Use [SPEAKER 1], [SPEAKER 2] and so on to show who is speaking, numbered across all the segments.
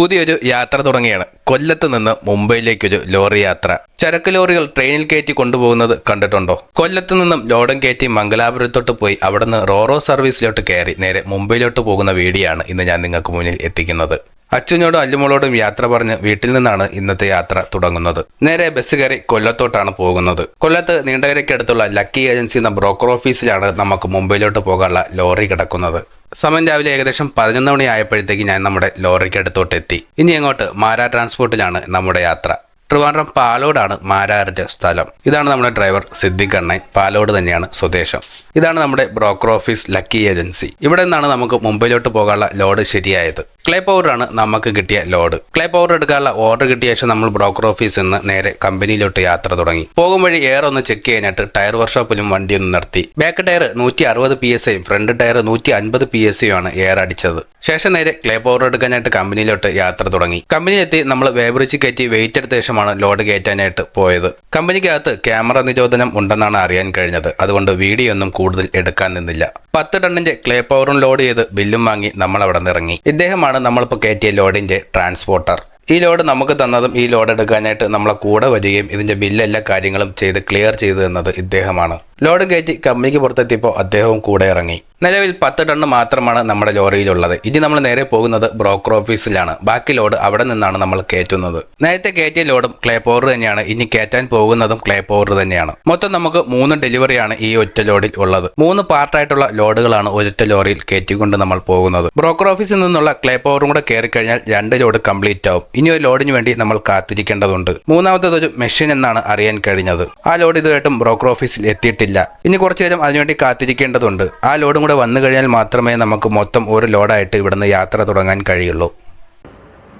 [SPEAKER 1] പുതിയൊരു യാത്ര തുടങ്ങിയാണ് കൊല്ലത്ത് നിന്ന് മുംബൈയിലേക്കൊരു ലോറി യാത്ര. ചരക്ക് ലോറികൾ ട്രെയിനിൽ കയറ്റി കൊണ്ടുപോകുന്നത് കണ്ടിട്ടുണ്ടോ? കൊല്ലത്ത് നിന്നും ലോഡും കയറ്റി മംഗലാപുരത്തോട്ട് പോയി അവിടെ നിന്ന് റോറോ സർവീസിലോട്ട് കയറി നേരെ മുംബൈയിലോട്ട് പോകുന്ന വീഡിയോ ആണ് ഇന്ന് ഞാൻ നിങ്ങൾക്ക് മുന്നിൽ എത്തിക്കുന്നത്. അച്ഛനോടും അല്ലുമോളോടും യാത്ര പറഞ്ഞ് വീട്ടിൽ നിന്നാണ് ഇന്നത്തെ യാത്ര തുടങ്ങുന്നത്. നേരെ ബസ് കയറി കൊല്ലത്തോട്ടാണ് പോകുന്നത്. കൊല്ലത്ത് നീണ്ടകരയ്ക്കടുത്തുള്ള ലക്കി ഏജൻസി എന്ന ബ്രോക്കർ ഓഫീസിലാണ് നമുക്ക് മുംബൈയിലോട്ട് പോകാനുള്ള ലോറി കിടക്കുന്നത്. സമയം രാവിലെ ഏകദേശം പതിനൊന്ന് മണി ആയപ്പോഴത്തേക്ക് ഞാൻ നമ്മുടെ ലോറിക്ക് അടുത്തോട്ട് എത്തി ഇനി അങ്ങോട്ട് മാരാ ട്രാൻസ്പോർട്ടിലാണ് നമ്മുടെ യാത്ര. ട്രിവാൻഡ്രം പാലോടാണ് മാരാറിന്റെ സ്ഥലം. ഇതാണ് നമ്മുടെ ഡ്രൈവർ സിദ്ദിഖ് അണ്ണൻ. പാലോട് തന്നെയാണ് സ്വദേശം. ഇതാണ് നമ്മുടെ ബ്രോക്കർ ഓഫീസ് ലക്കി ഏജൻസി. ഇവിടെ നിന്നാണ് നമുക്ക് മുംബൈയിലോട്ട് പോകാനുള്ള ലോഡ് ശരിയായത്. ക്ലേ പൗഡറാണ് നമുക്ക് കിട്ടിയ ലോഡ്. ക്ലേ പൗഡർ എടുക്കാനുള്ള ഓർഡർ കിട്ടിയ ശേഷം നമ്മൾ ബ്രോക്കർ ഓഫീസിൽ നിന്ന് നേരെ കമ്പനിയിലോട്ട് യാത്ര തുടങ്ങി. പോകും വഴി എയർ ഒന്ന് ചെക്ക് ചെയ്യാനായിട്ട് ടയർ വർക്ക്ഷോപ്പിലും വണ്ടി ഒന്ന് നിർത്തി. ബാക്ക് ടയർ നൂറ്റി അറുപത് പി എസ് ഐയും ഫ്രണ്ട് ടയർ നൂറ്റി അൻപത് പി എസ് സിയും ആണ് എയർ അടിച്ചത്. ശേഷം നേരെ ക്ലേ പൗഡർ എടുക്കാനായിട്ട് കമ്പനിയിലോട്ട് യാത്ര തുടങ്ങി. കമ്പനിയിലെത്തി നമ്മൾ വേബ്രിച്ച് കയറ്റി വെയിറ്റ് എടുത്ത ശേഷമാണ് ലോഡ് കയറ്റാനായിട്ട് പോയത്. കമ്പനിക്കകത്ത് ക്യാമറ നിരോധനം ഉണ്ടെന്നാണ് അറിയാൻ കഴിഞ്ഞത്. അതുകൊണ്ട് വീഡിയോ ഒന്നും കൂടുതൽ എടുക്കാൻ നിന്നില്ല. പത്ത് ടണ്ണിന്റെ ക്ലേ പവറും ലോഡ് ചെയ്ത് ബില്ലും വാങ്ങി നമ്മൾ അവിടെ നിന്ന് ഇറങ്ങി. ഇദ്ദേഹമാണ് നമ്മളിപ്പോൾ കയറ്റിയ ലോഡിന്റെ ട്രാൻസ്പോർട്ടർ. ഈ ലോഡ് നമുക്ക് തന്നതും ഈ ലോഡ് എടുക്കാനായിട്ട് നമ്മളെ കൂടെ വരികയും ഇതിന്റെ ബില്ലെല്ലാ കാര്യങ്ങളും ചെയ്ത് ക്ലിയർ ചെയ്തു തന്നത് ഇദ്ദേഹമാണ്. ലോഡ് കയറ്റി കമ്പനിക്ക് പുറത്തെത്തിയപ്പോൾ അദ്ദേഹവും കൂടെ ഇറങ്ങി. നിലവിൽ പത്ത് ടണ്ണ് മാത്രമാണ് നമ്മുടെ ലോറിയിലുള്ളത്. ഇനി നമ്മൾ നേരെ പോകുന്നത് ബ്രോക്കർ ഓഫീസിലാണ്. ബാക്കി ലോഡ് അവിടെ നിന്നാണ് നമ്മൾ കയറ്റുന്നത്. നേരത്തെ കയറ്റിയ ലോഡും ക്ലേ തന്നെയാണ്. ഇനി കയറ്റാൻ പോകുന്നതും ക്ലേ തന്നെയാണ്. മൊത്തം നമുക്ക് മൂന്ന് ഡെലിവറിയാണ് ഈ ഒറ്റ ലോഡിൽ ഉള്ളത്. മൂന്ന് പാർട്ടായിട്ടുള്ള ലോഡുകളാണ് ഒരൊറ്റ ലോറിയിൽ കയറ്റിക്കൊണ്ട് നമ്മൾ പോകുന്നത്. ബ്രോക്കർ ഓഫീസിൽ നിന്നുള്ള ക്ലേ പവറും കൂടെ കയറി കഴിഞ്ഞാൽ രണ്ട് ലോഡ് കംപ്ലീറ്റ് ആവും. ഇനി ഒരു ലോഡിന് വേണ്ടി നമ്മൾ കാത്തിരിക്കേണ്ടതുണ്ട്. മൂന്നാമത്തേത് ഒരു മെഷീൻ എന്നാണ് അറിയാൻ കഴിഞ്ഞത്. ആ ലോഡ് ഇതുമായിട്ടും ബ്രോക്കർ ഓഫീസിൽ എത്തിയിട്ടില്ല. ഇനി കുറച്ചു നേരം അതിനുവേണ്ടി കാത്തിരിക്കേണ്ടതുണ്ട്. ആ ലോഡും കൂടെ വന്നു കഴിഞ്ഞാൽ മാത്രമേ നമുക്ക് മൊത്തം ഒരു ലോഡായിട്ട് ഇവിടുന്ന് യാത്ര തുടങ്ങാൻ കഴിയുള്ളൂ.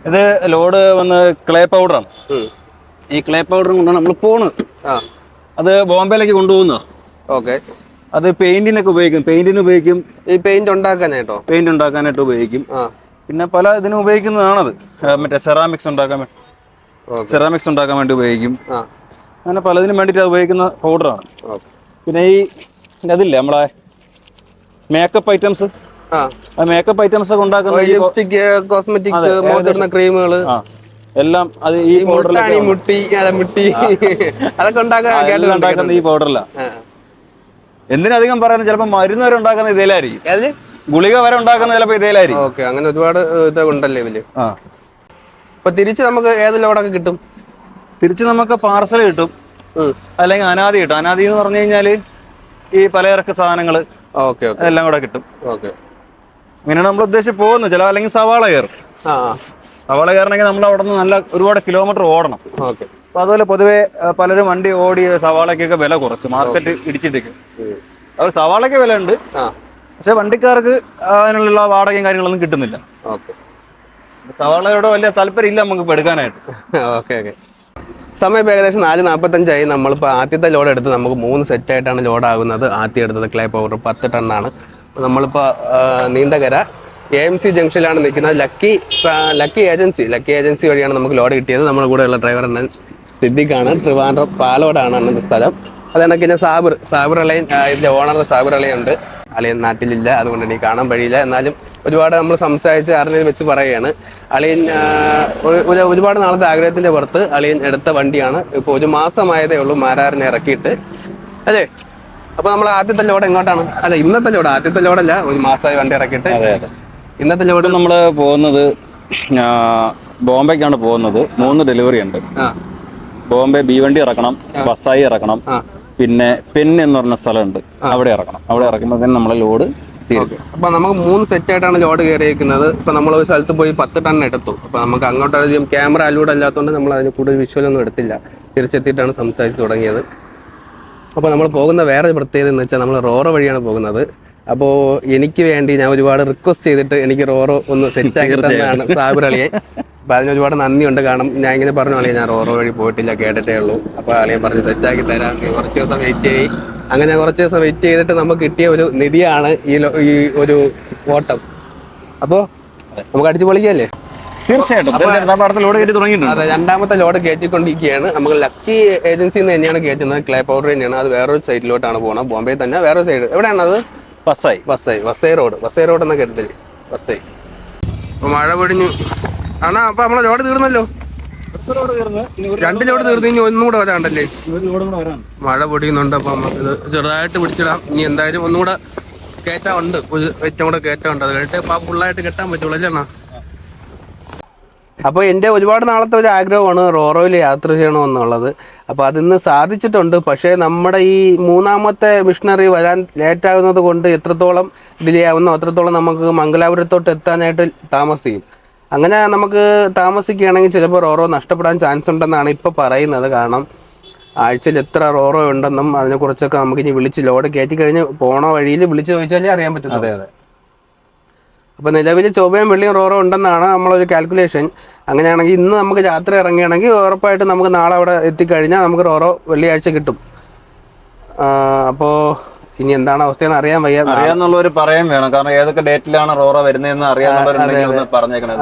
[SPEAKER 2] ഇത് ലോഡ് വന്ന് ക്ലേ പൗഡറാണ് ഈ ക്ലേ പൗഡറും കൊണ്ടാണ് നമ്മൾ പോണത്
[SPEAKER 3] ആ.
[SPEAKER 2] അത് ബോംബെയിലേക്ക് കൊണ്ടുപോകുന്നു
[SPEAKER 3] ഓക്കെ.
[SPEAKER 2] അത് പെയിന്റിനൊക്കെ ഉപയോഗിക്കും. പെയിന്റിന് ഉപയോഗിക്കും.
[SPEAKER 3] ഈ പെയിന്റ് ഉണ്ടാക്കാനായിട്ടോ?
[SPEAKER 2] പെയിന്റ് ഉണ്ടാക്കാനായിട്ട് ഉപയോഗിക്കും.
[SPEAKER 3] ആ.
[SPEAKER 2] പിന്നെ പല ഇതിനും ഉപയോഗിക്കുന്നതാണത്. മറ്റേ സെറാമിക്സ് ഉണ്ടാക്കാൻ സെറാമിക്സ് ഉണ്ടാക്കാൻ വേണ്ടി ഉപയോഗിക്കും.
[SPEAKER 3] ആ.
[SPEAKER 2] അങ്ങനെ പലതിനും വേണ്ടിയിട്ട് അത് ഉപയോഗിക്കുന്ന പൗഡറാണ്
[SPEAKER 3] ഓക്കെ.
[SPEAKER 2] പിന്നെ ഈ അതില്ലേ നമ്മളെ മേക്കപ്പ് ഐറ്റംസ്
[SPEAKER 3] ആ.
[SPEAKER 2] മേക്കപ്പ് ഐറ്റംസ് ഒക്കെ ഉണ്ടാക്കുന്ന
[SPEAKER 3] കോസ്മെറ്റിക്സ് മുഖത്തിടുന്ന ക്രീമുകൾ
[SPEAKER 2] എല്ലാം അത് ഈ
[SPEAKER 3] ഈ മുട്ടി മുട്ടി അതൊക്കെ
[SPEAKER 2] ഉണ്ടാക്കുന്ന ഈ പൗഡറിലാണ് എന്തിനധികം പറയുന്നത്? ചിലപ്പോൾ മരുന്ന് വരെ ഉണ്ടാക്കുന്ന ഇതേലായിരിക്കും. ഗുളിക വരെ ഉണ്ടാക്കുന്ന ചിലപ്പോൾ ഇതേലായിരിക്കും.
[SPEAKER 3] ഓക്കെ അങ്ങനെ ഒരുപാട് ഇതൊക്കെ ഉണ്ടല്ലേ ഇവൽ
[SPEAKER 2] ആ.
[SPEAKER 3] അപ്പൊ തിരിച്ച് നമുക്ക് ഏത് ലോഡൊക്കെ കിട്ടും?
[SPEAKER 2] തിരിച്ച് നമുക്ക് പാർസൽ കിട്ടും. അല്ലെങ്കിൽ അനാദി കിട്ടും. അനാദി എന്ന് പറഞ്ഞു കഴിഞ്ഞാൽ ഈ പലചരക്ക് സാധനങ്ങൾ എല്ലാം കൂടെ കിട്ടും. ഇങ്ങനെയാണ് നമ്മൾ ഉദ്ദേശിച്ച് പോകുന്നത്. ചില അല്ലെങ്കിൽ സവാള കയറും. സവാള കയറണമെങ്കിൽ നമ്മൾ അവിടെ നിന്ന് നല്ല ഒരുപാട് കിലോമീറ്റർ ഓടണം. അപ്പൊ അതുപോലെ പൊതുവെ പലരും വണ്ടി ഓടി സവാളയ്ക്കൊക്കെ വില കുറച്ച്. മാർക്കറ്റ് ഇടിച്ചിട്ടേക്ക്. അവർ സവാളയ്ക്ക് വില ഉണ്ട് പക്ഷെ വണ്ടിക്കാർക്ക് അതിനുള്ള വാടകയും കാര്യങ്ങളൊന്നും കിട്ടുന്നില്ല. സവാളയോട് വലിയ താല്പര്യം ഇല്ല നമുക്ക് എടുക്കാനായിട്ട്.
[SPEAKER 3] Okay okay. സമയം ഏകദേശം നാല് നാൽപ്പത്തഞ്ചായി നമ്മളിപ്പോൾ ആദ്യത്തെ ലോഡ് എടുത്ത് നമുക്ക് മൂന്ന് സെറ്റായിട്ടാണ് ലോഡ് ആകുന്നത്. ആദ്യം എടുത്തത് ക്ലേ പവർ പത്ത് ടണ്ണാണ് നമ്മളിപ്പോൾ നീണ്ടകര എ എം സി ജംഗ്ഷനിലാണ് നിൽക്കുന്നത്. Lucky lucky agency lucky agency വഴിയാണ് നമുക്ക് ലോഡ് കിട്ടിയത്. നമ്മുടെ കൂടെയുള്ള ഡ്രൈവർ അണ്ണൻ സിദ്ദിഖാണ്. ട്രിവാൻഡ്രം പാലോടാണ് അണ്ണന്റെ സ്ഥലം. അത് കണക്ക് പിന്നെ സാബിർ സാബിർ അലയൻ ആ, ഇതിന്റെ ഓണർ സാബിർ അലയുണ്ട് അളയൻ നാട്ടിലില്ല അതുകൊണ്ട് എനിക്ക് കാണാൻ കഴിയില്ല എന്നാലും ഒരുപാട് നമ്മൾ സംസാരിച്ച് അറിഞ്ഞത് വെച്ച് പറയുകയാണ്. അളിയൻ ഒരു- ഒരു- ഒരുപാട് നാളത്തെ ആഗ്രഹത്തിന്റെ പുറത്ത് അളിയൻ എടുത്ത വണ്ടിയാണ്. ഇപ്പോൾ ഒരു മാസമായതേ ഉള്ളൂ മാരാറിനെ ഇറക്കിയിട്ട്. അതെ അപ്പൊ നമ്മൾ ആദ്യത്തെ ലോഡ് എങ്ങോട്ടാണ്? അല്ല ഇന്നത്തെ ലോഡ് ആദ്യത്തെ ലോഡല്ല ഒരു മാസമായി വണ്ടി ഇറക്കിയിട്ട്. ഇന്നത്തെ ലോഡ്
[SPEAKER 2] നമ്മൾ നമ്മൾ പോകുന്നത് ബോംബെക്കാണ് പോകുന്നത്. മൂന്ന് ഡെലിവറി ഉണ്ട്. ബോംബെ ബി വണ്ടി ഇറക്കണം ബസ്സായി ഇറക്കണം പിന്നെ പെൻ എന്ന് പറഞ്ഞ സ്ഥലമുണ്ട്. അവിടെ ഇറക്കണം. അവിടെ ഇറക്കുമ്പോൾ നമ്മളെ ലോഡ് തീരും
[SPEAKER 3] അപ്പൊ നമുക്ക് മൂന്ന് സെറ്റ് ആയിട്ടാണ് ലോഡ് കയറിയിരിക്കുന്നത് ഇപ്പൊ നമ്മൾ ഒരു സ്ഥലത്ത് പോയി പത്ത് ടൺ എടുത്തു. അപ്പൊ നമുക്ക് അങ്ങോട്ട് അധികം ക്യാമറ അലൂഡ് അല്ലാത്തതുകൊണ്ട് നമ്മൾ അതിന് കൂടുതൽ വിഷ്വൽ ഒന്നും എടുത്തില്ല. തിരിച്ചെത്തിയിട്ടാണ് സംസാരിച്ച് തുടങ്ങിയത്. അപ്പോൾ നമ്മൾ പോകുന്ന വേറെ പ്രത്യേകത എന്ന് വെച്ചാൽ നമ്മൾ റോറോ വഴിയാണ് പോകുന്നത്. അപ്പോൾ എനിക്ക് വേണ്ടി ഞാൻ ഒരുപാട് റിക്വസ്റ്റ് ചെയ്തിട്ട് എനിക്ക് റോറോ ഒന്ന് സെറ്റ് ആക്കി തന്നതാണ് സാബിർ അളിയെ. അപ്പോൾ അതിന് ഒരുപാട് നന്ദിയുണ്ട്. കാരണം ഞാൻ ഇങ്ങനെ പറഞ്ഞു അളിയ ഞാൻ റോറോ വഴി പോയിട്ടില്ല കേട്ടിട്ടേ ഉള്ളൂ. അപ്പോൾ അളിയൻ പറഞ്ഞ് സെറ്റ് ആക്കി തരാം. നീ കുറച്ച് ദിവസം വെയിറ്റ് ചെയ്യി. അങ്ങനെ ഞാൻ കുറച്ച് ദിവസം വെയിറ്റ് ചെയ്തിട്ട് നമുക്ക് കിട്ടിയ ഒരു നിധിയാണ് ഈ ഈ ഒരു ഓട്ടം. അപ്പോൾ നമുക്ക് അടിച്ചു പൊളിക്കല്ലേ?
[SPEAKER 2] തീർച്ചയായിട്ടും.
[SPEAKER 3] അതെ രണ്ടാമത്തെ ലോഡ് കയറ്റിക്കൊണ്ടിരിക്കുകയാണ്. നമുക്ക് ലക്കി ഏജൻസിയിൽ നിന്ന് തന്നെയാണ് കയറ്റുന്നത്. ക്ലേ പൗഡർ തന്നെയാണ്. അത് വേറൊരു സൈഡിലോട്ടാണ് പോകുന്നത് ബോംബെ തന്നെ വേറൊരു സൈഡ് എവിടെയാണ് അത്?
[SPEAKER 2] ബസ്സായി
[SPEAKER 3] ബസ്സായി വസൈ റോഡ് വസൈ റോഡ് എന്നൊക്കെ കേട്ടിട്ടില്ലേ വസൈ അപ്പോൾ മഴ പൊടിഞ്ഞു. അണ്ണാ അപ്പൊ നമ്മളെ ലോഡ് തീർന്നല്ലോ. രണ്ട് ലോഡ് തീർന്നു ഇനി ഒന്നും കൂടെ വരാണ്ടല്ലേ മഴ പൊടിയുന്നുണ്ട് അപ്പൊ നമുക്ക് ചെറുതായിട്ട് പിടിച്ചിടാം. ഇനി എന്തായാലും ഒന്നും കയറ്റാൻ ഉണ്ട്. ഏറ്റവും കൂടെ കയറ്റാൻ ഉണ്ട്. അത് കഴിഞ്ഞിട്ട് അപ്പൊ ഫുള്ളായിട്ട് കെട്ടാൻ പറ്റുള്ളൂ അല്ലേ അപ്പോൾ എന്റെ ഒരുപാട് നാളത്തെ ഒരു ആഗ്രഹമാണ് റോറോയിൽ യാത്ര ചെയ്യണമെന്നുള്ളത്. അപ്പോൾ അതിന്ന് സാധിച്ചിട്ടുണ്ട്. പക്ഷേ നമ്മുടെ ഈ മൂന്നാമത്തെ മിഷണറി വരാൻ ലേറ്റാകുന്നത് കൊണ്ട് എത്രത്തോളം ഡിലേ ആവുന്നോ അത്രത്തോളം നമുക്ക് മംഗലാപുരത്തോട്ട് എത്താനായിട്ട് താമസിക്കും. അങ്ങനെ നമുക്ക് താമസിക്കുകയാണെങ്കിൽ ചിലപ്പോൾ റോറോ നഷ്ടപ്പെടാൻ ചാൻസ് ഉണ്ടെന്നാണ് ഇപ്പോൾ പറയുന്നത്. കാരണം ആഴ്ചയിൽ എത്ര റോറോ ഉണ്ടെന്നും അതിനെക്കുറിച്ചൊക്കെ നമുക്ക് ഇനി വിളിച്ച് ലോഡ് കയറ്റി കഴിഞ്ഞ് പോണ വഴിയിൽ വിളിച്ച് ചോദിച്ചാലേ അറിയാൻ പറ്റും
[SPEAKER 2] അതെ അതെ.
[SPEAKER 3] അപ്പോൾ നിലവിൽ ചൊവ്വയും വെള്ളിയും റോറോ ഉണ്ടെന്നാണ് നമ്മളൊരു കാൽക്കുലേഷൻ അങ്ങനെയാണെങ്കിൽ ഇന്ന് നമുക്ക് രാത്രി ഇറങ്ങുകയാണെങ്കിൽ ഉറപ്പായിട്ട് നമുക്ക് നാളെ അവിടെ എത്തിക്കഴിഞ്ഞാൽ നമുക്ക് റോറോ വെള്ളിയാഴ്ച കിട്ടും. അപ്പോൾ ഇനി എന്താണ് അവസ്ഥ എന്ന് അറിയാൻ വയ്യ.
[SPEAKER 2] അറിയാന്നുള്ളവർ പറയാൻ വേണം. കാരണം ഏതൊക്കെ ഡേറ്റിലാണ് റോറ വരുന്നതെന്ന് അറിയാന്നുള്ളവരുണ്ടെങ്കിൽ ഒന്ന് പറഞ്ഞേക്കണം.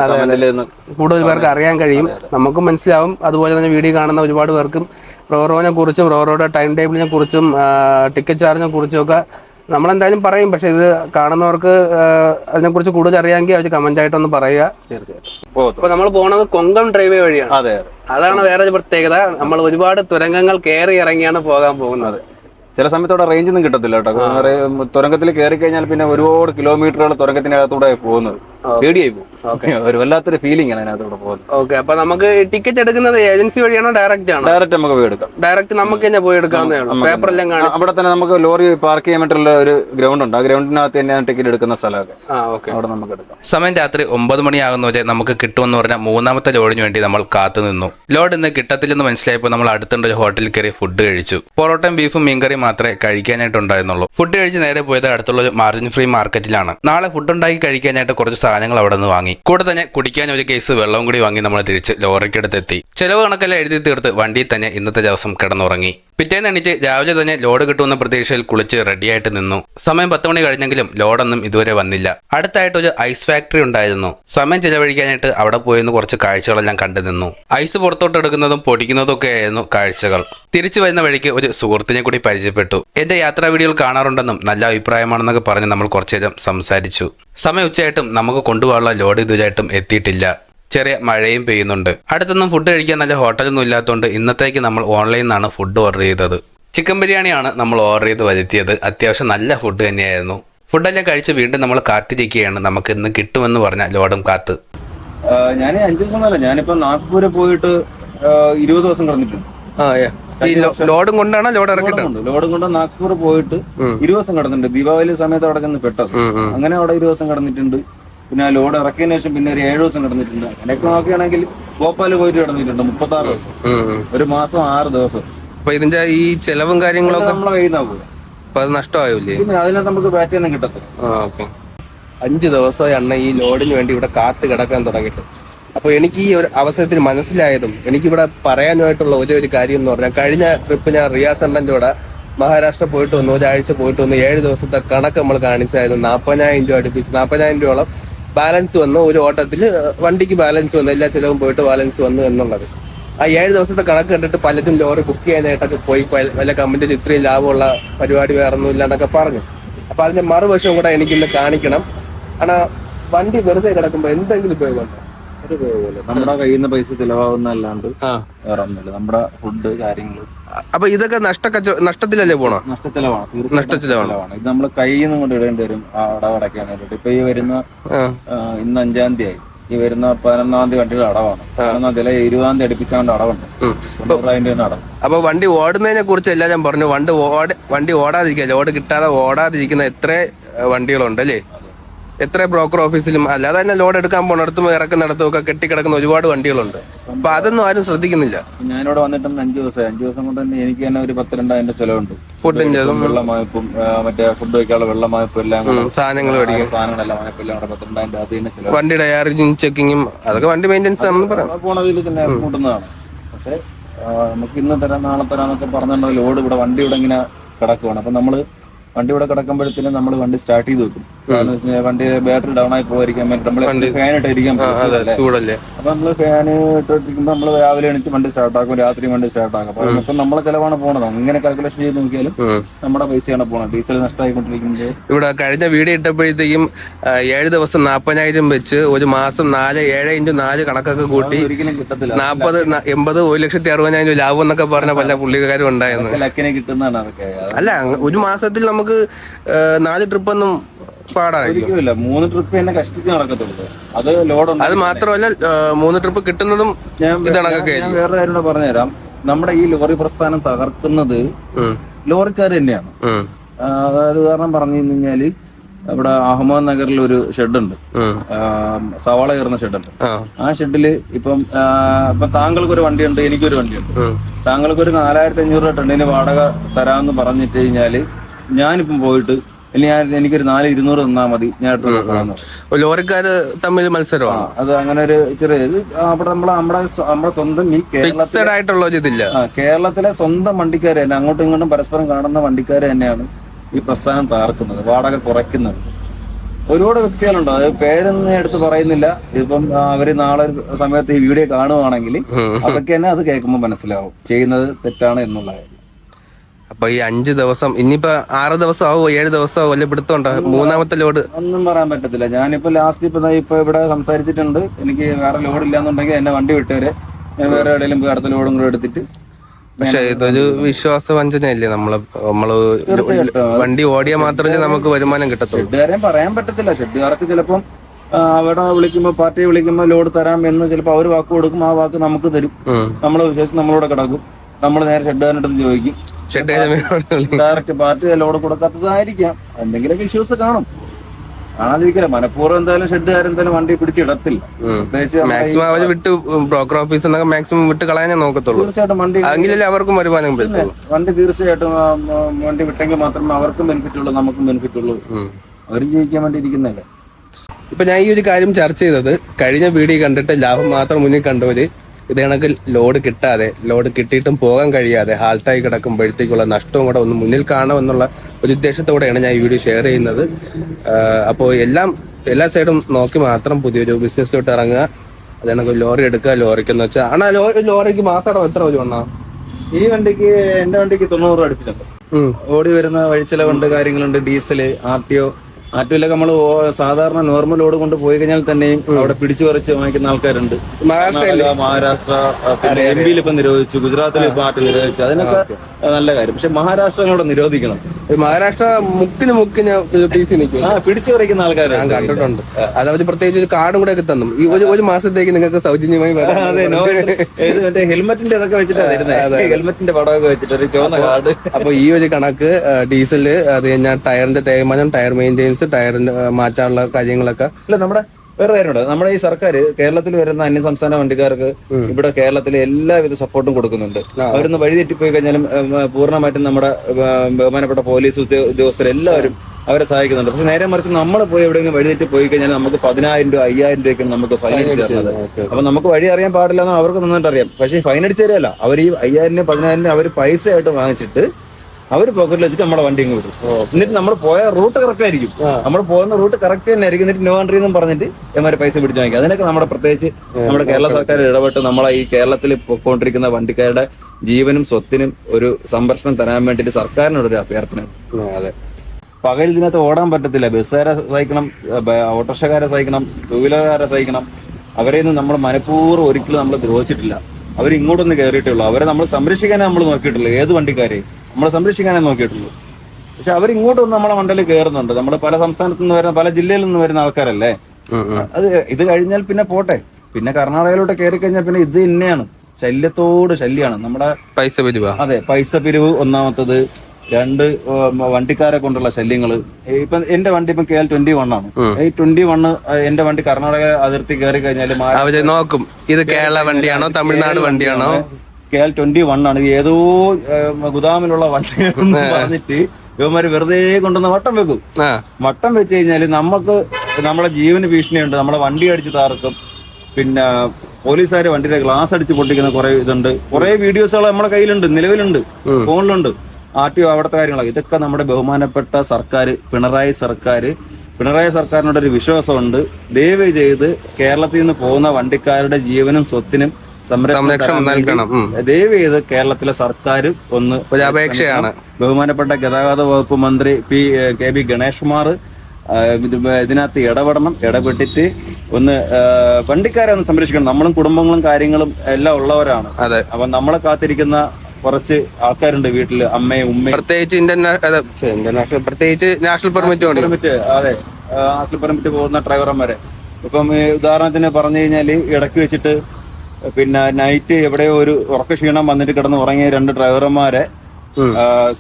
[SPEAKER 3] കൂടുതൽ പേർക്ക് അറിയാൻ കഴിയും. നമുക്കും മനസ്സിലാവും. അതുപോലെ തന്നെ വീഡിയോ കാണുന്ന ഒരുപാട് പേർക്കും റോറോനെ കുറിച്ചും റോറോയുടെ ടൈം ടേബിളിനെ കുറിച്ചും ടിക്കറ്റ് ചാർജിനെ കുറിച്ചും ഒക്കെ നമ്മളെന്തായാലും പറയും. പക്ഷെ ഇത് കാണുന്നവർക്ക് അതിനെ അതിനെക്കുറിച്ച് കൂടുതൽ അറിയാമെങ്കിൽ അവർ കമന്റ് ആയിട്ടൊന്ന് പറയുക.
[SPEAKER 2] തീർച്ചയായിട്ടും.
[SPEAKER 3] നമ്മൾ പോണത് കൊങ്കം ഡ്രൈവേ വഴിയാണ്.
[SPEAKER 2] അതെ അതെ.
[SPEAKER 3] അതാണ് വേറെ ഒരു പ്രത്യേകത. നമ്മൾ ഒരുപാട് തുരങ്കങ്ങൾ കയറി ഇറങ്ങിയാണ് പോകാൻ പോകുന്നത്.
[SPEAKER 2] ചില സമയത്ത് അവിടെ റേഞ്ച് ഒന്നും കിട്ടത്തില്ല കേട്ടോ. തുരങ്കത്തിൽ കയറി കഴിഞ്ഞാൽ പിന്നെ ഒരുപാട് കിലോമീറ്ററുകൾ തുരങ്കത്തിനകത്തൂടെ പോകുന്നത്. പേടിയായി പോകും. ഒരു വല്ലാത്തൊരു ഫീലിംഗ് ആണ് അതിനകത്തൂടെ പോകുന്നത്.
[SPEAKER 3] ഓക്കെ അപ്പൊ നമുക്ക് ടിക്കറ്റ് എടുക്കുന്നത് ഏജൻസി വഴിയാണോ ഡയറക്റ്റ് ആണോ?
[SPEAKER 2] ഡയറക്റ്റ് നമുക്ക് പോയി എടുക്കാം.
[SPEAKER 3] ഡയറക്റ്റ് നമുക്ക് തന്നെ പോയി എടുക്കാവുന്നേ പേപ്പർ
[SPEAKER 2] എല്ലാം
[SPEAKER 3] കാണാം
[SPEAKER 2] അവിടെ തന്നെ നമുക്ക് ലോറി പാർക്ക് ചെയ്യാൻ ഒരു ഗ്രൗണ്ട് ഉണ്ട്. ആ ഗ്രൗണ്ടിനകത്ത് തന്നെയാണ് ടിക്കറ്റ് എടുക്കുന്ന സ്ഥലമൊക്കെ.
[SPEAKER 3] ആ ഓക്കെ.
[SPEAKER 2] അവിടെ നമുക്ക് എടുക്കാം.
[SPEAKER 1] സമയം രാത്രി ഒമ്പത് മണിയാകുന്ന വരെ നമുക്ക് കിട്ടുമെന്ന് പറഞ്ഞ മൂന്നാമത്തെ ലോഡിന് വേണ്ടി നമ്മൾ കാത്തു നിന്നു ലോഡ് ഇന്ന് കിട്ടത്തില്ലെന്ന് മനസ്സിലായപ്പോൾ നമ്മൾ അടുത്തുള്ള ഒരു ഹോട്ടലിൽ കയറി ഫുഡ് കഴിച്ചു. പൊറോട്ടയും ബീഫും മീൻകറിയും മാത്രമേ കഴിക്കാനായിട്ടുണ്ടായിരുന്നുള്ളൂ. ഫുഡ് കഴിച്ച് നേരെ പോയത് അടുത്തുള്ള ഒരു മാർജിൻ ഫ്രീ മാർക്കറ്റിലാണ് നാളെ ഫുഡ് ഉണ്ടാക്കി കഴിക്കാനായിട്ട് കുറച്ച് സാധനങ്ങൾ അവിടെ നിന്ന് വാങ്ങി. കൂടെ തന്നെ കുടിക്കാൻ ഒരു കേസ് വെള്ളവും കൂടി വാങ്ങി നമ്മൾ തിരിച്ച് ലോറിക്കടുത്തെത്തി. ചെലവ് കണക്കെല്ലാം എഴുതി തീർത്ത് വണ്ടിയിൽ തന്നെ ഇന്നത്തെ ദിവസം കിടന്നുറങ്ങി. പിറ്റേന്ന് എണീറ്റ് രാവിലെ തന്നെ ലോഡ് കിട്ടുമെന്ന പ്രതീക്ഷയിൽ കുളിച്ച് റെഡിയായിട്ട് നിന്നു. സമയം പത്ത് മണി കഴിഞ്ഞെങ്കിലും ലോഡൊന്നും ഇതുവരെ വന്നില്ല. അടുത്തായിട്ട് ഒരു ഐസ് ഫാക്ടറി ഉണ്ടായിരുന്നു. സമയം ചിലവഴിക്കാനായിട്ട് അവിടെ പോയെന്ന് കുറച്ച് കാഴ്ചകളെല്ലാം കണ്ടു നിന്നു. ഐസ് പുറത്തോട്ട് എടുക്കുന്നതും പൊടിക്കുന്നതും ഒക്കെ ആയിരുന്നു കാഴ്ചകൾ. തിരിച്ചു വരുന്ന വഴിക്ക് ഒരു സുഹൃത്തിനെ കൂടി പരിചയപ്പെട്ടു. എന്റെ യാത്രാ വീഡിയോകൾ കാണാറുണ്ടെന്നും നല്ല അഭിപ്രായമാണെന്നൊക്കെ പറഞ്ഞ് നമ്മൾ കുറച്ചേരം സംസാരിച്ചു. സമയം ഉച്ചയായിട്ടും നമുക്ക് കൊണ്ടുപോകാനുള്ള ലോഡ് ഇതുവരായിട്ടും എത്തിയിട്ടില്ല. ചെറിയ മഴയും പെയ്യുന്നുണ്ട്. അടുത്തൊന്നും ഫുഡ് കഴിക്കാൻ നല്ല ഹോട്ടലൊന്നും ഇല്ലാത്തതുകൊണ്ട് ഇന്നത്തേക്ക് നമ്മൾ ഓൺലൈനിൽ നിന്നാണ് ഫുഡ് ഓർഡർ ചെയ്തത്. ചിക്കൻ ബിരിയാണിയാണ് നമ്മൾ ഓർഡർ ചെയ്ത് വരുത്തിയത്. അത്യാവശ്യം നല്ല ഫുഡ് തന്നെയായിരുന്നു. ഫുഡെല്ലാം കഴിച്ച് വീണ്ടും നമ്മൾ കാത്തിരിക്കുകയാണ്. നമുക്ക് ഇന്ന് കിട്ടുമെന്ന് പറഞ്ഞ ലോഡും കാത്ത്.
[SPEAKER 2] ഞാൻ അഞ്ചു ദിവസം ഞാനിപ്പോ നാഗ്പൂര് പോയിട്ട് ഇരുപത് ദിവസം കിടന്നിട്ടുണ്ട്.
[SPEAKER 3] ആ. ഈ ലോഡും കൊണ്ടാണ്? ലോഡ് ഇറക്കിട്ടുണ്ട്
[SPEAKER 2] ലോഡും കൊണ്ട് നാഗ്പൂർ പോയിട്ട് ഇരുപത് ദിവസം കടന്നിട്ടുണ്ട്. ദീപാവലി സമയത്ത് അവിടെ ചെന്ന് പെട്ടത്. അങ്ങനെ അവിടെ ഇരുപത് ദിവസം കിടന്നിട്ടുണ്ട്. പിന്നെ ആ ലോഡ് ഇറക്കിയതിനു ശേഷം പിന്നെ ഒരു ഏഴു ദിവസം കിടന്നിട്ടുണ്ട്. അങ്ങനെയൊക്കെ നോക്കുകയാണെങ്കിൽ ഭോപ്പാൽ പോയിട്ട് കിടന്നിട്ടുണ്ട് മുപ്പത്തി ആറ് ദിവസം ഒരു മാസം ആറ് ദിവസം.
[SPEAKER 3] അപ്പൊ ഇതിന്റെ ഈ ചെലവും കാര്യങ്ങളൊക്കെ
[SPEAKER 2] നമ്മളെ കയ്യിൽ
[SPEAKER 3] അപ്പൊ അത് നഷ്ടമായൂലേ
[SPEAKER 2] പിന്നെ അതിനകത്ത് നമുക്ക് ബാറ്റൊന്നും കിട്ടത്തില്ല.
[SPEAKER 3] അഞ്ച് ദിവസമായി അണ്ണ ഈ ലോഡിന് വേണ്ടി ഇവിടെ കാത്ത് കിടക്കാൻ തുടങ്ങിയിട്ട്. അപ്പോൾ എനിക്ക് ഈ ഒരു അവസരത്തിൽ മനസ്സിലായതും എനിക്കിവിടെ പറയാനായിട്ടുള്ള ഒരേ ഒരു കാര്യം എന്ന് പറഞ്ഞാൽ കഴിഞ്ഞ ട്രിപ്പ് ഞാൻ റിയാസ് അണ്ണന്റെ കൂടെ മഹാരാഷ്ട്ര പോയിട്ട് വന്നു ഒരാഴ്ച പോയിട്ട് വന്നു ഏഴ് ദിവസത്തെ കണക്ക് നമ്മൾ കാണിച്ചായിരുന്നു. നാൽപ്പതിനായിരം രൂപ അടുപ്പിച്ച് നാൽപ്പതിനായിരം രൂപയോളം ബാലൻസ് വന്നു. ഒരു ഓട്ടത്തിൽ വണ്ടിക്ക് ബാലൻസ് വന്നു. എല്ലാ ചിലവും പോയിട്ട് ബാലൻസ് വന്നു എന്നുള്ളത്. ആ ഏഴ് ദിവസത്തെ കണക്ക് കണ്ടിട്ട് പലരും ലോറി ബുക്ക് ചെയ്യാനായിട്ടൊക്കെ പോയി. വല്ല കമ്പനിയിൽ ഇത്രയും ലാഭമുള്ള പരിപാടി വേറെ ഒന്നുമില്ല എന്നൊക്കെ പറഞ്ഞു. അപ്പൊ അതിന്റെ മറുവശം കൂടെ എനിക്കിന്ന് കാണിക്കണം. ആണ് വണ്ടി വെറുതെ കിടക്കുമ്പോൾ എന്തെങ്കിലും ഉപയോഗമുണ്ടോ.
[SPEAKER 2] നമ്മുടെ കയ്യിൽ നിന്ന് പൈസ ചിലവാകുന്നല്ലാണ്ട് വേറെ ഒന്നുമില്ല. നമ്മുടെ ഫുഡ് കാര്യങ്ങൾ
[SPEAKER 3] അപ്പൊ ഇതൊക്കെ നഷ്ട നഷ്ടത്തിലല്ലേ പോണോ?
[SPEAKER 2] നഷ്ടച്ചെലവാണ്.
[SPEAKER 3] നഷ്ടച്ചെലവാണ്.
[SPEAKER 2] ഇത് നമ്മൾ കയ്യിൽ നിന്ന് കൊണ്ട് ഇടേണ്ടി വരും. അടവ് അടയ്ക്കാൻ വേണ്ടിട്ട് ഇപ്പൊ ഈ വരുന്ന ഇന്ന് അഞ്ചാം തീയതി ആയി. ഈ വരുന്ന പതിനൊന്നാം തീയതി വണ്ടിയുടെ അടവാണ്. പതിനൊന്നാം തീയതി ഇരുപതാം തീയതി അടുപ്പിച്ചാണ്ട് അടവുണ്ട്. അടവ്.
[SPEAKER 3] അപ്പൊ വണ്ടി ഓടുന്നതിനെ കുറിച്ച് എല്ലാം ഞാൻ പറഞ്ഞു. വണ്ടി ഓടി വണ്ടി ഓടാതിരിക്കുക. ലോഡ് കിട്ടാതെ ഓടാതിരിക്കുന്ന എത്ര വണ്ടികളുണ്ട് അല്ലേ? എത്ര ബ്രോക്കർ ഓഫീസിലും അല്ലാതെ തന്നെ ലോഡ് എടുക്കാൻ പോണിടത്തും ഇറക്കുന്നിടത്തും ഒക്കെ കെട്ടിക്കിടക്കുന്ന ഒരുപാട് വണ്ടികളുണ്ട്. അപ്പൊ അതൊന്നും ആരും ശ്രദ്ധിക്കുന്നില്ല.
[SPEAKER 2] ഞാനിവിടെ വന്നിട്ട് അഞ്ചു ദിവസം അഞ്ചു ദിവസം കൊണ്ട് തന്നെ എനിക്ക് തന്നെ ഒരു പത്ത് രണ്ടായിരം ചെലവുണ്ട്.
[SPEAKER 3] ഫുഡ്
[SPEAKER 2] വെള്ളമായപ്പും മറ്റേ ഫുഡ് വയ്ക്കാനുള്ള വെള്ളമായപ്പും എല്ലാം
[SPEAKER 3] സാധനങ്ങൾ മേടിക്കും.
[SPEAKER 2] സാധനങ്ങളെല്ലാം അത് തന്നെ ചെലവ്.
[SPEAKER 3] വണ്ടി ഡയറിങ് ചെക്കിങ്ങും അതൊക്കെ വണ്ടി മെയിന്റെനൻസ് ആണെന്ന് പറയാം.
[SPEAKER 2] പോണതിൽ തന്നെ കൂട്ടുന്നതാണ്. പക്ഷെ നമുക്ക് ഇന്ന് തരാം നാളെ തരാന്നൊക്കെ പറഞ്ഞിട്ടുണ്ടെങ്കിൽ ലോഡ് ഇവിടെ വണ്ടി ഇവിടെ ഇങ്ങനെ കിടക്കുവാണ്. അപ്പൊ നമ്മൾ വണ്ടി ഇവിടെ കിടക്കുമ്പോഴത്തേനും നമ്മൾ വണ്ടി സ്റ്റാർട്ട് ചെയ്ത് വെക്കും. കാരണം വണ്ടി ബാറ്ററി ഡൗൺ ആയി പോകാതിരിക്കാൻ വേണ്ടി നമ്മൾ ഫാൻ ഇട്ടിരിക്കാൻ അപ്പൊ നമ്മൾ ഫാന് ഇട്ടിരിക്കുമ്പോൾ നമ്മൾ രാവിലെ എണീറ്റ് വണ്ടി സ്റ്റാർട്ട് ആക്കും രാത്രി വണ്ടി സ്റ്റാർട്ട് ആക്കും. അപ്പൊ ഇപ്പൊ നമ്മളെ ചെലവാണ് പോണത്. അങ്ങനെ കാൽക്കുലേഷൻ ചെയ്ത് നോക്കിയാലും നമ്മുടെ പൈസയാണ് പോണത്. ഡീസൽ നഷ്ടമായിക്കൊണ്ടിരിക്കുന്നത്
[SPEAKER 3] ഇവിടെ കഴിഞ്ഞ വീട് ഇട്ടപ്പോഴത്തേക്കും ഏഴ് ദിവസം നാപ്പതിനായിരം വെച്ച് ഒരു മാസം നാല് ഏഴ് ഇഞ്ചു നാല് കണക്കൊക്കെ കൂട്ടി
[SPEAKER 2] ഒരിക്കലും കിട്ടത്തില്ല.
[SPEAKER 3] നാപ്പത് എൺപത് ഒരു ലക്ഷത്തി അറുപതിനായിരം രൂപ ലാഭം എന്നൊക്കെ പറഞ്ഞ പല പുള്ളിക്കാരും ഉണ്ടായിരുന്നു.
[SPEAKER 2] ലക്കിനെ കിട്ടുന്നതാണ് അതൊക്കെ.
[SPEAKER 3] അല്ല ഒരു മാസത്തിൽ നമുക്ക് നാല് ട്രിപ്പൊന്നും പാടായിരിക്കും.
[SPEAKER 2] ഒരിക്കലുമില്ല. മൂന്ന് ട്രിപ്പ് കഷ്ടിച്ച് നടക്കത്തുള്ളൂ. അത് ലോഡ്
[SPEAKER 3] അത് മാത്രമല്ല മൂന്ന് ട്രിപ്പ് കിട്ടുന്നതും
[SPEAKER 2] ഞാൻ
[SPEAKER 3] ഇത് കണക്കൊക്കെ
[SPEAKER 2] ഞാൻ വേറെ കാര്യം കൂടെ പറഞ്ഞുതരാം. നമ്മുടെ ഈ ലോറി പ്രസ്ഥാനം തകർക്കുന്നത്
[SPEAKER 3] ഉം,
[SPEAKER 2] ലോറിക്കാർ തന്നെയാണ്.
[SPEAKER 3] ഉം,
[SPEAKER 2] ആ, അതായത് കാരണം പറഞ്ഞു കഴിഞ്ഞാൽ ഇവിടെ അഹമ്മദ് നഗറിൽ ഒരു ഷെഡുണ്ട്.
[SPEAKER 3] ഉം.
[SPEAKER 2] സവാള കയറുന്ന ഷെഡുണ്ട്.
[SPEAKER 3] ആ.
[SPEAKER 2] ആ ഷെഡിൽ ഇപ്പം ആ, ഇപ്പം താങ്കൾക്ക് ഒരു വണ്ടിയുണ്ട് എനിക്കൊരു വണ്ടിയുണ്ട്.
[SPEAKER 3] ഉം.
[SPEAKER 2] താങ്കൾക്ക് ഒരു നാലായിരത്തി അഞ്ഞൂറ് രൂപ ടണ്ണിന് വാടക തരാമെന്ന് പറഞ്ഞിട്ട് കഴിഞ്ഞാൽ ഞാനിപ്പം പോയിട്ട് ഞാൻ എനിക്കൊരു നാല് ഇരുന്നൂറ് തന്നാ മതി. ഞാൻ എടുത്ത് പറയും.
[SPEAKER 3] ലോറിക്കാര് തമ്മിൽ മത്സരമാണ്.
[SPEAKER 2] അത് അങ്ങനെ ഒരു ചെറിയ ഇത് അവിടെ നമ്മളെ നമ്മുടെ സ്വ- നമ്മുടെ സ്വന്തം ഈ കേരളത്തിൽ
[SPEAKER 3] ഫിക്സഡ് ആയിട്ടുള്ള ഒരു ഇതില്ല.
[SPEAKER 2] ആ കേരളത്തിലെ സ്വന്തം വണ്ടിക്കാർ തന്നെ അങ്ങോട്ടും ഇങ്ങോട്ടും പരസ്പരം കാണുന്ന വണ്ടിക്കാർ തന്നെയാണ് ഈ പ്രസ്ഥാനം താർക്കുന്നത് വാടക കുറയ്ക്കുന്നത്. ഒരുപാട് വ്യക്തികളുണ്ട് അത് പേരൊന്നും ഞാൻ എടുത്ത് പറയുന്നില്ല. ഇപ്പം ആ, അവർ നാളെ ഒരു സമയത്ത് ഈ വീഡിയോ കാണുവാണെങ്കിൽ
[SPEAKER 3] ഉം.
[SPEAKER 2] അതൊക്കെ തന്നെ അത് കേൾക്കുമ്പോൾ മനസ്സിലാവും ചെയ്യുന്നത് തെറ്റാണ് എന്നുള്ള കാര്യം.
[SPEAKER 3] അപ്പൊ ഈ അഞ്ച് ദിവസം ഇനിയിപ്പോ ആറ് ദിവസം ആവോ ഏഴ് ദിവസം ആവോ വല്ല പിടുത്തോണ്ടോ മൂന്നാമത്തെ ലോഡ്.
[SPEAKER 2] ഒന്നും പറയാൻ പറ്റത്തില്ല. ഞാനിപ്പോ ലാസ്റ്റ് ഇപ്പൊ ഇപ്പൊ ഇവിടെ സംസാരിച്ചിട്ടുണ്ട്. എനിക്ക് വേറെ ലോഡ് ഇല്ലാന്നുണ്ടെങ്കിൽ എന്നെ വണ്ടി വിട്ടുവരെ ഞാൻ വേറെ എവിടെയെങ്കിലും പോയി അടുത്ത ലോഡും കൂടെ എടുത്തിട്ട്
[SPEAKER 3] പക്ഷെ ഇതൊരു വിശ്വാസ വഞ്ചനയല്ലേ നമ്മൾ
[SPEAKER 2] നമ്മൾ
[SPEAKER 3] വണ്ടി ഓടിയാൽ മാത്രമേ നമുക്ക് വരുമാനം കിട്ടത്തുള്ളൂ.
[SPEAKER 2] ഷെഡുകാരെയും പറയാൻ പറ്റത്തില്ല. ഷെഡുകാർക്ക് ചിലപ്പം അവിടെ വിളിക്കുമ്പോൾ പാർട്ടി വിളിക്കുമ്പോൾ ലോഡ് തരാം എന്ന് ചിലപ്പോ അവർ വാക്ക് കൊടുക്കും. ആ വാക്ക് നമുക്ക് തരും. നമ്മൾ വിശേഷം നമ്മളോട് കിടക്കും. നമ്മൾ നേരെ ഷെഡുകാരന്റെ അടുത്ത് ചോദിക്കും. ഡയറക്റ്റ് പാർട്ടി ലോഡ് കൊടുക്കാത്തതായിരിക്കാം. എന്തെങ്കിലുമൊക്കെ ഇഷ്യൂസ് കാണും. ആലോചിക്കില്ല മനഃപൂർവം എന്തായാലും ഷെഡുകാരെന്തായാലും വണ്ടി പിടിച്ചിടത്തില്ല പ്രത്യേകിച്ച്
[SPEAKER 3] മാക്സിമം വിട്ട് ബ്രോക്കർ ഓഫീസ് മാക്സിമം വിട്ട് കളയാനേ നോക്കത്തുള്ളൂ.
[SPEAKER 2] തീർച്ചയായിട്ടും വണ്ടി
[SPEAKER 3] എങ്കിലല്ലേ അവർക്കും വരുമാനം
[SPEAKER 2] വണ്ടി തീർച്ചയായിട്ടും വണ്ടി വിട്ടെങ്കിൽ മാത്രമേ അവർക്കും ബെനിഫിറ്റ് ഉള്ളൂ നമുക്കും ബെനിഫിറ്റ് ഉള്ളൂ. അവരും ജീവിക്കാൻ വേണ്ടി ഇരിക്കുന്നല്ലേ
[SPEAKER 3] ഇപ്പൊ ഞാൻ ഈ ഒരു കാര്യം ചർച്ച ചെയ്തത് കഴിഞ്ഞ വീഡിയോ കണ്ടിട്ട് ലാഭം മാത്രം മുന്നിൽ കണ്ടവര് ഇത് കണക്ക് ലോഡ് കിട്ടാതെ ലോഡ് കിട്ടിയിട്ടും പോകാൻ കഴിയാതെ ഹാൾട്ടായി കിടക്കുമ്പോഴത്തേക്കുള്ള നഷ്ടവും കൂടെ ഒന്ന് മുന്നിൽ കാണുമെന്നുള്ള ഒരു ഉദ്ദേശത്തോടെയാണ് ഞാൻ ഈ വീഡിയോ ഷെയർ ചെയ്യുന്നത്. അപ്പോൾ എല്ലാം എല്ലാ സൈഡും നോക്കി മാത്രം പുതിയൊരു ബിസിനസ്സിലോട്ട് ഇറങ്ങുക. അതാണെങ്കിൽ ലോറി എടുക്കുക ലോറിക്ക് എന്ന് വെച്ചാൽ ആണോ ലോറി ലോറിക്ക് മാസം എത്ര വരും അണ്ണാ?
[SPEAKER 2] ഈ വണ്ടിക്ക് എന്റെ വണ്ടിക്ക് തൊണ്ണൂറ് രൂപ അടുപ്പിച്ചുണ്ട് ഓടി വരുന്ന വഴിച്ചെലവുണ്ട് കാര്യങ്ങളുണ്ട് diesel R T O T നമ്മൾ സാധാരണ നോർമൽ ലോഡ് കൊണ്ട് പോയി കഴിഞ്ഞാൽ തന്നെയും അവിടെ പിടിച്ചു പറിച്ച് വാങ്ങിക്കുന്ന ആൾക്കാരുണ്ട്. മഹാരാഷ്ട്ര പിന്നെ എം പിയിൽ ഇപ്പൊ നിരോധിച്ചു ഗുജറാത്തിൽ ഇപ്പൊ ആട്ട് നിരോധിച്ചു. അതിനൊക്കെ നല്ല കാര്യം. പക്ഷെ മഹാരാഷ്ട്രങ്ങളോട് നിരോധിക്കണം.
[SPEAKER 3] മഹാരാഷ്ട്ര മുക്കിന് മുക്കിന്
[SPEAKER 2] പിടിച്ചു പറിക്കുന്ന ആൾക്കാരാണ്
[SPEAKER 3] കണ്ടിട്ടുണ്ട്. അതായത് പ്രത്യേകിച്ച് ഒരു കാർഡും കൂടെ ഒക്കെ തന്നു. ഈ ഒരു ഒരു മാസത്തേക്ക് നിങ്ങൾക്ക് സൗജന്യമായി
[SPEAKER 2] മറ്റേ ഹെൽമെറ്റിന്റെ ഇതൊക്കെ വെച്ചിട്ടാണ് ഹെൽമെറ്റിന്റെ പടമൊക്കെ വെച്ചിട്ട് ഒരു ചുവന്ന കാർഡ്.
[SPEAKER 3] അപ്പൊ ഈ ഒരു കണക്ക് ഡീസൽ അത് കഴിഞ്ഞാൽ ടയറിന്റെ തേയ്മാനം ടയർ മെയിന്റെനൻസ് ടയറിന്റെ മാറ്റാനുള്ള കാര്യങ്ങളൊക്കെ.
[SPEAKER 2] ഇല്ല നമ്മുടെ വേറെ കാര്യമുണ്ട്. നമ്മുടെ ഈ സർക്കാർ കേരളത്തിൽ വരുന്ന അന്യ സംസ്ഥാന വണ്ടിക്കാർക്ക് ഇവിടെ കേരളത്തിൽ എല്ലാവിധ സപ്പോർട്ടും കൊടുക്കുന്നുണ്ട്. അവരൊന്ന് വഴി തെറ്റിപ്പോയി കഴിഞ്ഞാലും പൂർണമായിട്ടും നമ്മുടെ ബഹുമാനപ്പെട്ട പോലീസ് ഉദ്യോഗസ്ഥരെല്ലാവരും ഉദ്യോഗസ്ഥർ എല്ലാവരും അവരെ സഹായിക്കുന്നുണ്ട്. പക്ഷെ നേരെ മറിച്ച് നമ്മൾ പോയി എവിടെയെങ്കിലും വഴി തെറ്റി പോയി കഴിഞ്ഞാൽ നമുക്ക് പതിനായിരം രൂപ അയ്യായിരം രൂപയ്ക്കാണ് നമുക്ക് ഫൈൻ അടിച്ചു തരുന്നത്. അപ്പൊ നമുക്ക് വഴി അറിയാൻ പാടില്ല എന്ന് അവർക്ക് നന്നായിട്ട് അറിയാം. പക്ഷേ ഫൈൻ അടിച്ചു തരികയല്ല. അവർ ഈ അയ്യായിരം പതിനായിരം അവർ പൈസ ആയിട്ട് വാങ്ങിച്ചിട്ട് അവർ പോക്കറ്റിൽ വെച്ചിട്ട് നമ്മുടെ വണ്ടി ഇങ്ങ് വിടും. എന്നിട്ട് നമ്മൾ പോയ റൂട്ട് കറക്റ്റ് ആയിരിക്കും. നമ്മൾ പോകുന്ന റൂട്ട് കറക്റ്റ് തന്നെ ആയിരിക്കും എന്നിട്ട് നോ എൻട്രി എന്നും പറഞ്ഞിട്ട് ഇവന്മാര് പൈസ പിടിച്ചു വാങ്ങിക്കും. അതിനൊക്കെ നമ്മുടെ പ്രത്യേകിച്ച് നമ്മുടെ കേരള സർക്കാർ ഇടപെട്ട് നമ്മളെ ഈ കേരളത്തിൽ പൊക്കോണ്ടിരിക്കുന്ന വണ്ടിക്കാരുടെ ജീവനും സ്വത്തിനും ഒരു സംരക്ഷണം തരാൻ വേണ്ടിയിട്ട് സർക്കാരിനോട് ഒരു അഭ്യർത്ഥന.
[SPEAKER 3] അതെ.
[SPEAKER 2] പകൽ ഇതിനകത്ത് ഓടാൻ പറ്റത്തില്ല. ബസ്സുകാരെ സഹിക്കണം ഓട്ടോറിക്ഷക്കാരെ സഹിക്കണം ടൂ വീലറുകാരെ സഹിക്കണം. അവരെ ഒന്നും നമ്മൾ മനഃപൂർവം ഒരിക്കലും നമ്മൾ ദ്രോഹിച്ചിട്ടില്ല. അവർ ഇങ്ങോട്ടൊന്ന് കയറിയിട്ടേ ഉള്ളൂ. അവരെ നമ്മൾ സംരക്ഷിക്കാനേ നമ്മൾ നോക്കിയിട്ടുള്ളൂ ഏത് വണ്ടിക്കാരെ നമ്മളെ സംരക്ഷിക്കാനേ നോക്കിയിട്ടുള്ളൂ. പക്ഷെ അവർ വന്ന് നമ്മുടെ മണ്ഡലിൽ കയറുന്നുണ്ട് നമ്മൾ പല സംസ്ഥാനത്തു നിന്ന് വരുന്ന പല ജില്ലയിൽ നിന്ന് വരുന്ന ആൾക്കാരല്ലേ. അത് ഇത് കഴിഞ്ഞാൽ പിന്നെ പോട്ടെ. പിന്നെ കർണാടകയിലോട്ട് കയറി കഴിഞ്ഞാൽ പിന്നെ ഇത് തന്നെയാണ് ശല്യത്തോട് ശല്യമാണ് നമ്മുടെ
[SPEAKER 3] പൈസ പിരിവ്.
[SPEAKER 2] അതെ പൈസ പിരിവ് ഒന്നാമത്തത്. രണ്ട് വണ്ടിക്കാരെ കൊണ്ടുള്ള ശല്യങ്ങൾ. ഇപ്പൊ എന്റെ വണ്ടി ഇപ്പം കെ എൽ ട്വന്റി വൺ ആണ്. ഈ ട്വന്റി വൺ എന്റെ വണ്ടി കർണാടക അതിർത്തി കയറി കഴിഞ്ഞാൽ
[SPEAKER 3] നോക്കും. ഇത് കേരള വണ്ടിയാണോ തമിഴ്നാട് വണ്ടിയാണോ?
[SPEAKER 2] കെ എൽ ട്വന്റി വൺ ആണ്. ഇത് ഏതോ ഗുദാമിലുള്ള വണ്ടിയാണെന്ന് പറഞ്ഞിട്ട് ഇവന്മാര് വെറുതെ കൊണ്ടുവന്ന് വട്ടം വെക്കും. വട്ടം വെച്ച് കഴിഞ്ഞാൽ നമുക്ക് നമ്മളെ ജീവന് ഭീഷണിയുണ്ട്. നമ്മളെ വണ്ടി അടിച്ച് താർക്കും. പിന്നെ പോലീസുകാർ വണ്ടിയുടെ ഗ്ലാസ് അടിച്ച് പൊട്ടിക്കുന്ന കുറെ ഇതുണ്ട്. കുറെ വീഡിയോസുകൾ നമ്മുടെ കയ്യിലുണ്ട് നിലവിലുണ്ട് ഫോണിലുണ്ട്. ആർ ടി ഒ അവിടുത്തെ കാര്യങ്ങളൊക്കെ. ഇതൊക്കെ നമ്മുടെ ബഹുമാനപ്പെട്ട സർക്കാർ പിണറായി സർക്കാർ പിണറായി സർക്കാരിനോട് ഒരു വിശ്വാസമുണ്ട്. ദയവ് ചെയ്ത് കേരളത്തിൽ നിന്ന് പോകുന്ന വണ്ടിക്കാരുടെ ജീവനും സ്വത്തിനും സംരക്ഷണം
[SPEAKER 3] നൽകണം.
[SPEAKER 2] ദയവ് ചെയ്ത് കേരളത്തിലെ സർക്കാർ ഒന്ന്
[SPEAKER 3] ഒരു അപേക്ഷയാണ്
[SPEAKER 2] ബഹുമാനപ്പെട്ട ഗതാഗത വകുപ്പ് മന്ത്രി P K B Ganesh Kumar ഇതിനകത്ത് ഇടപെടണം ഇടപെട്ടിട്ട് ഒന്ന് വണ്ടിക്കാരെ ഒന്ന് സംരക്ഷിക്കണം. നമ്മളും കുടുംബങ്ങളും കാര്യങ്ങളും എല്ലാം ഉള്ളവരാണ്.
[SPEAKER 3] അതെ.
[SPEAKER 2] അപ്പൊ നമ്മളെ കാത്തിരിക്കുന്ന കുറച്ച് ആൾക്കാരുണ്ട് വീട്ടിൽ അമ്മയും ഉമ്മയും.
[SPEAKER 3] പ്രത്യേകിച്ച് ഇന്റർനാഷണൽ പ്രത്യേകിച്ച് നാഷണൽ പെർമിറ്റ്
[SPEAKER 2] പെർമിറ്റ് അതെ നാഷണൽ പെർമിറ്റ് പോകുന്ന ഡ്രൈവർമാരെ. ഇപ്പം ഉദാഹരണത്തിന് പറഞ്ഞു കഴിഞ്ഞാൽ ഇടയ്ക്ക് വെച്ചിട്ട് പിന്നെ നൈറ്റ് എവിടെയോ ഒരു ഉറക്ക ക്ഷീണം വന്നിട്ട് കിടന്ന് ഉറങ്ങിയ രണ്ട് ഡ്രൈവർമാരെ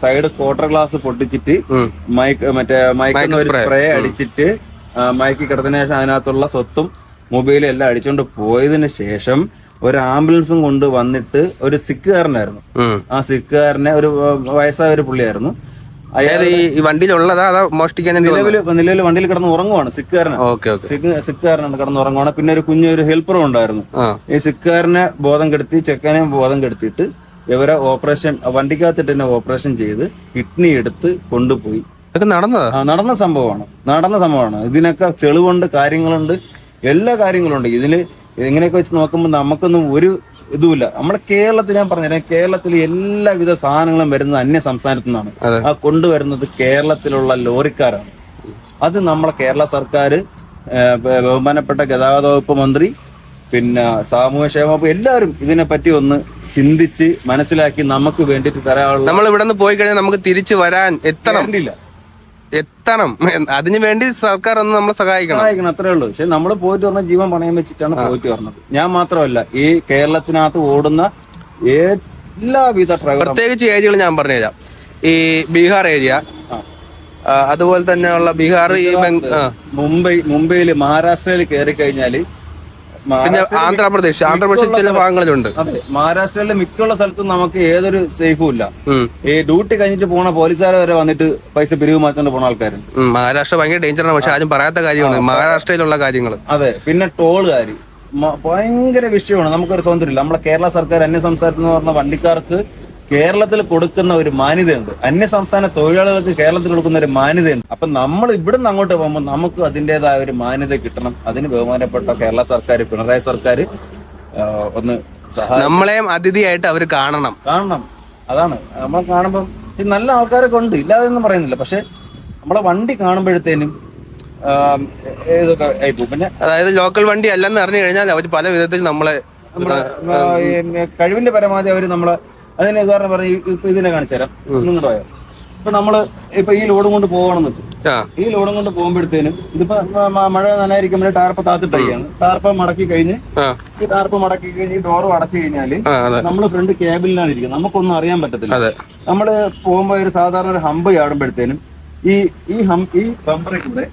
[SPEAKER 2] സൈഡ് ക്വാർട്ടർ ഗ്ലാസ് പൊട്ടിച്ചിട്ട് മൈക്ക് മറ്റേ മൈക്കിന് ഒരു സ്പ്രേ അടിച്ചിട്ട് മയക്കി കിടന്നതിന് ശേഷം അതിനകത്തുള്ള സ്വത്തും മൊബൈലും എല്ലാം അടിച്ചുകൊണ്ട് പോയതിന് ശേഷം ഒരു ആംബുലൻസും കൊണ്ട് വന്നിട്ട് ഒരു സിക്കുകാരനായിരുന്നു. ആ സിക്കുകാരനെ ഒരു വയസ്സായ ഒരു പുള്ളിയായിരുന്നു. അയാൾ
[SPEAKER 3] ഈ വണ്ടിയിലുള്ളതാ അതോ മോഷ്ടിക്കാൻ
[SPEAKER 2] നിലവിൽ നിലവിൽ വണ്ടിയിൽ കിടന്ന് ഉറങ്ങുവാണ് സിക്കുകാരനാണ്
[SPEAKER 3] ഓക്കെ ഓക്കെ.
[SPEAKER 2] സിക്ക് സിക്കുകാരനാണ് കിടന്ന് ഉറങ്ങുവാണ്. പിന്നെ ഒരു കുഞ്ഞു ഒരു ഹെൽപ്പറും ഉണ്ടായിരുന്നു. ഈ സിക്കാരനെ ബോധം കെടുത്തി ചെക്കനെ ബോധം കെടുത്തിയിട്ട് ഇവരെ ഓപ്പറേഷൻ വണ്ടിക്കകത്തിട്ട് തന്നെ ഓപ്പറേഷൻ ചെയ്ത് കിഡ്നി എടുത്ത് കൊണ്ടുപോയി. നടന്ന സംഭവമാണ്. നടന്ന സംഭവമാണ്. ഇതിനൊക്കെ തെളിവുണ്ട് കാര്യങ്ങളുണ്ട് എല്ലാ കാര്യങ്ങളുണ്ട്. ഇതിൽ ഇങ്ങനെയൊക്കെ വെച്ച് നോക്കുമ്പോൾ നമുക്കൊന്നും ഒരു ഇതുമില്ല. നമ്മുടെ കേരളത്തിൽ ഞാൻ പറഞ്ഞുതരാം. കേരളത്തിൽ എല്ലാവിധ സാധനങ്ങളും വരുന്നത് അന്യ സംസ്ഥാനത്തു നിന്നാണ്. ആ കൊണ്ടുവരുന്നത് കേരളത്തിലുള്ള ലോറിക്കാരാണ്. അത് നമ്മളെ കേരള സർക്കാർ ബഹുമാനപ്പെട്ട ഗതാഗത വകുപ്പ് മന്ത്രി പിന്നെ സാമൂഹ്യക്ഷേമ വകുപ്പ് എല്ലാവരും ഇതിനെപ്പറ്റി ഒന്ന് ചിന്തിച്ച് മനസ്സിലാക്കി നമുക്ക് വേണ്ടിയിട്ട് തരാനുള്ള
[SPEAKER 3] നമ്മൾ ഇവിടെ നിന്ന് പോയി കഴിഞ്ഞാൽ നമുക്ക് തിരിച്ചു വരാൻ എത്തണം. എത്തണം. അതിനു വേണ്ടി സർക്കാർ ഒന്ന് നമ്മളെ സഹായിക്കണം.
[SPEAKER 2] സഹായിക്കണം അത്രേ ഉള്ളൂ. പക്ഷെ നമ്മൾ പോയിട്ട് പറഞ്ഞ ജീവൻ പണയം വെച്ചിട്ടാണ് പോയിട്ട് പറഞ്ഞത് ഞാൻ മാത്രമല്ല ഈ കേരളത്തിനകത്ത് ഓടുന്ന എല്ലാവിധ
[SPEAKER 3] പ്രത്യേകിച്ച് ഏരിയകൾ ഞാൻ പറഞ്ഞുതരാം. ഈ ബീഹാർ ഏരിയ. അതുപോലെ തന്നെയുള്ള ബീഹാർ ഈ
[SPEAKER 2] മുംബൈ മുംബൈയിൽ മഹാരാഷ്ട്രയിൽ കയറി കഴിഞ്ഞാൽ
[SPEAKER 3] പിന്നെ ആന്ധ്രാപ്രദേശ് ആന്ധ്രാപ്രദേശ് ചില ഭാഗങ്ങളിലുണ്ട്.
[SPEAKER 2] അതെ മഹാരാഷ്ട്രയിലെ മിക്കുള്ള സ്ഥലത്തും നമുക്ക് ഏതൊരു സേഫും ഇല്ല. ഈ ഡ്യൂട്ടി കഴിഞ്ഞിട്ട് പോണ പോലീസുകാരെ വരെ വന്നിട്ട് പൈസ പിരിവ് മാറ്റാണ്ട് പോണ ആൾക്കാരുണ്ട്.
[SPEAKER 3] മഹാരാഷ്ട്ര ഭയങ്കര ഡേഞ്ചറാണ് പക്ഷെ ആരും പറയാത്ത കാര്യമാണ് മഹാരാഷ്ട്രയിലുള്ള കാര്യങ്ങൾ
[SPEAKER 2] അതെ പിന്നെ ടോളുകാർ ഭയങ്കര വിഷയമാണ് നമുക്കൊരു സ്വാതന്ത്ര്യമില്ല. നമ്മുടെ കേരള സർക്കാർ അന്യ സംസ്ഥാനത്ത് പറഞ്ഞ വണ്ടിക്കാർക്ക് കേരളത്തിൽ കൊടുക്കുന്ന ഒരു മാന്യതയുണ്ട്. അന്യ സംസ്ഥാന തൊഴിലാളികൾക്ക് കേരളത്തിൽ കൊടുക്കുന്ന ഒരു മാന്യതയുണ്ട്. അപ്പൊ നമ്മൾ ഇവിടുന്ന് അങ്ങോട്ട് പോകുമ്പോൾ നമുക്ക് അതിന്റെതായ ഒരു മാന്യത കിട്ടണം. അതിന് ബഹുമാനപ്പെട്ട കേരള സർക്കാർ പിണറായി സർക്കാർ ഒന്ന്
[SPEAKER 3] നമ്മളെയും അതിഥിയായിട്ട് അവർ കാണണം.
[SPEAKER 2] കാണണം. അതാണ്. നമ്മൾ കാണുമ്പോൾ നല്ല ആൾക്കാരൊക്കെ ഉണ്ട്. ഇല്ലാതെന്ന് പറയുന്നില്ല. പക്ഷെ നമ്മളെ വണ്ടി കാണുമ്പോഴത്തേനും പിന്നെ
[SPEAKER 3] അതായത് ലോക്കൽ വണ്ടി അല്ലെന്ന് അറിഞ്ഞു കഴിഞ്ഞാൽ അവർ പല വിധത്തിൽ നമ്മളെ
[SPEAKER 2] കഴിവിന്റെ പരമാവധി അവർ നമ്മളെ അതിന് ഉദാഹരണം പറഞ്ഞു ഇപ്പൊ ഇതിനെ കാണിച്ചു തരാം. നിങ്ങളുടെ പോയോ ഇപ്പൊ നമ്മൾ ഇപ്പൊ ഈ ലോഡും കൊണ്ട് പോകണമെന്ന് വെച്ചു. ഈ ലോഡും കൊണ്ട് പോകുമ്പോഴത്തേനും ഇതിപ്പോ മഴ നന്നായിരിക്കുമ്പോൾ ടാർപ്പ താത്തിട്ടൊക്കെയാണ് ടാർപ്പ മടക്കി കഴിഞ്ഞ് ഈ ടാർപ്പ മടക്കി കഴിഞ്ഞ് ഈ ഡോറും അടച്ചു
[SPEAKER 3] കഴിഞ്ഞാൽ
[SPEAKER 2] നമ്മൾ ഫ്രണ്ട് കേബിളിലാണ് ഇരിക്കുന്നത്. നമുക്കൊന്നും അറിയാൻ പറ്റത്തില്ല. നമ്മൾ പോകുമ്പോ ഒരു സാധാരണ ഒരു ഹമ്പ് ചാടുമ്പോഴത്തേനും ഈ ഈ ഹം ഈ ബമ്പറിൽ കൂടെ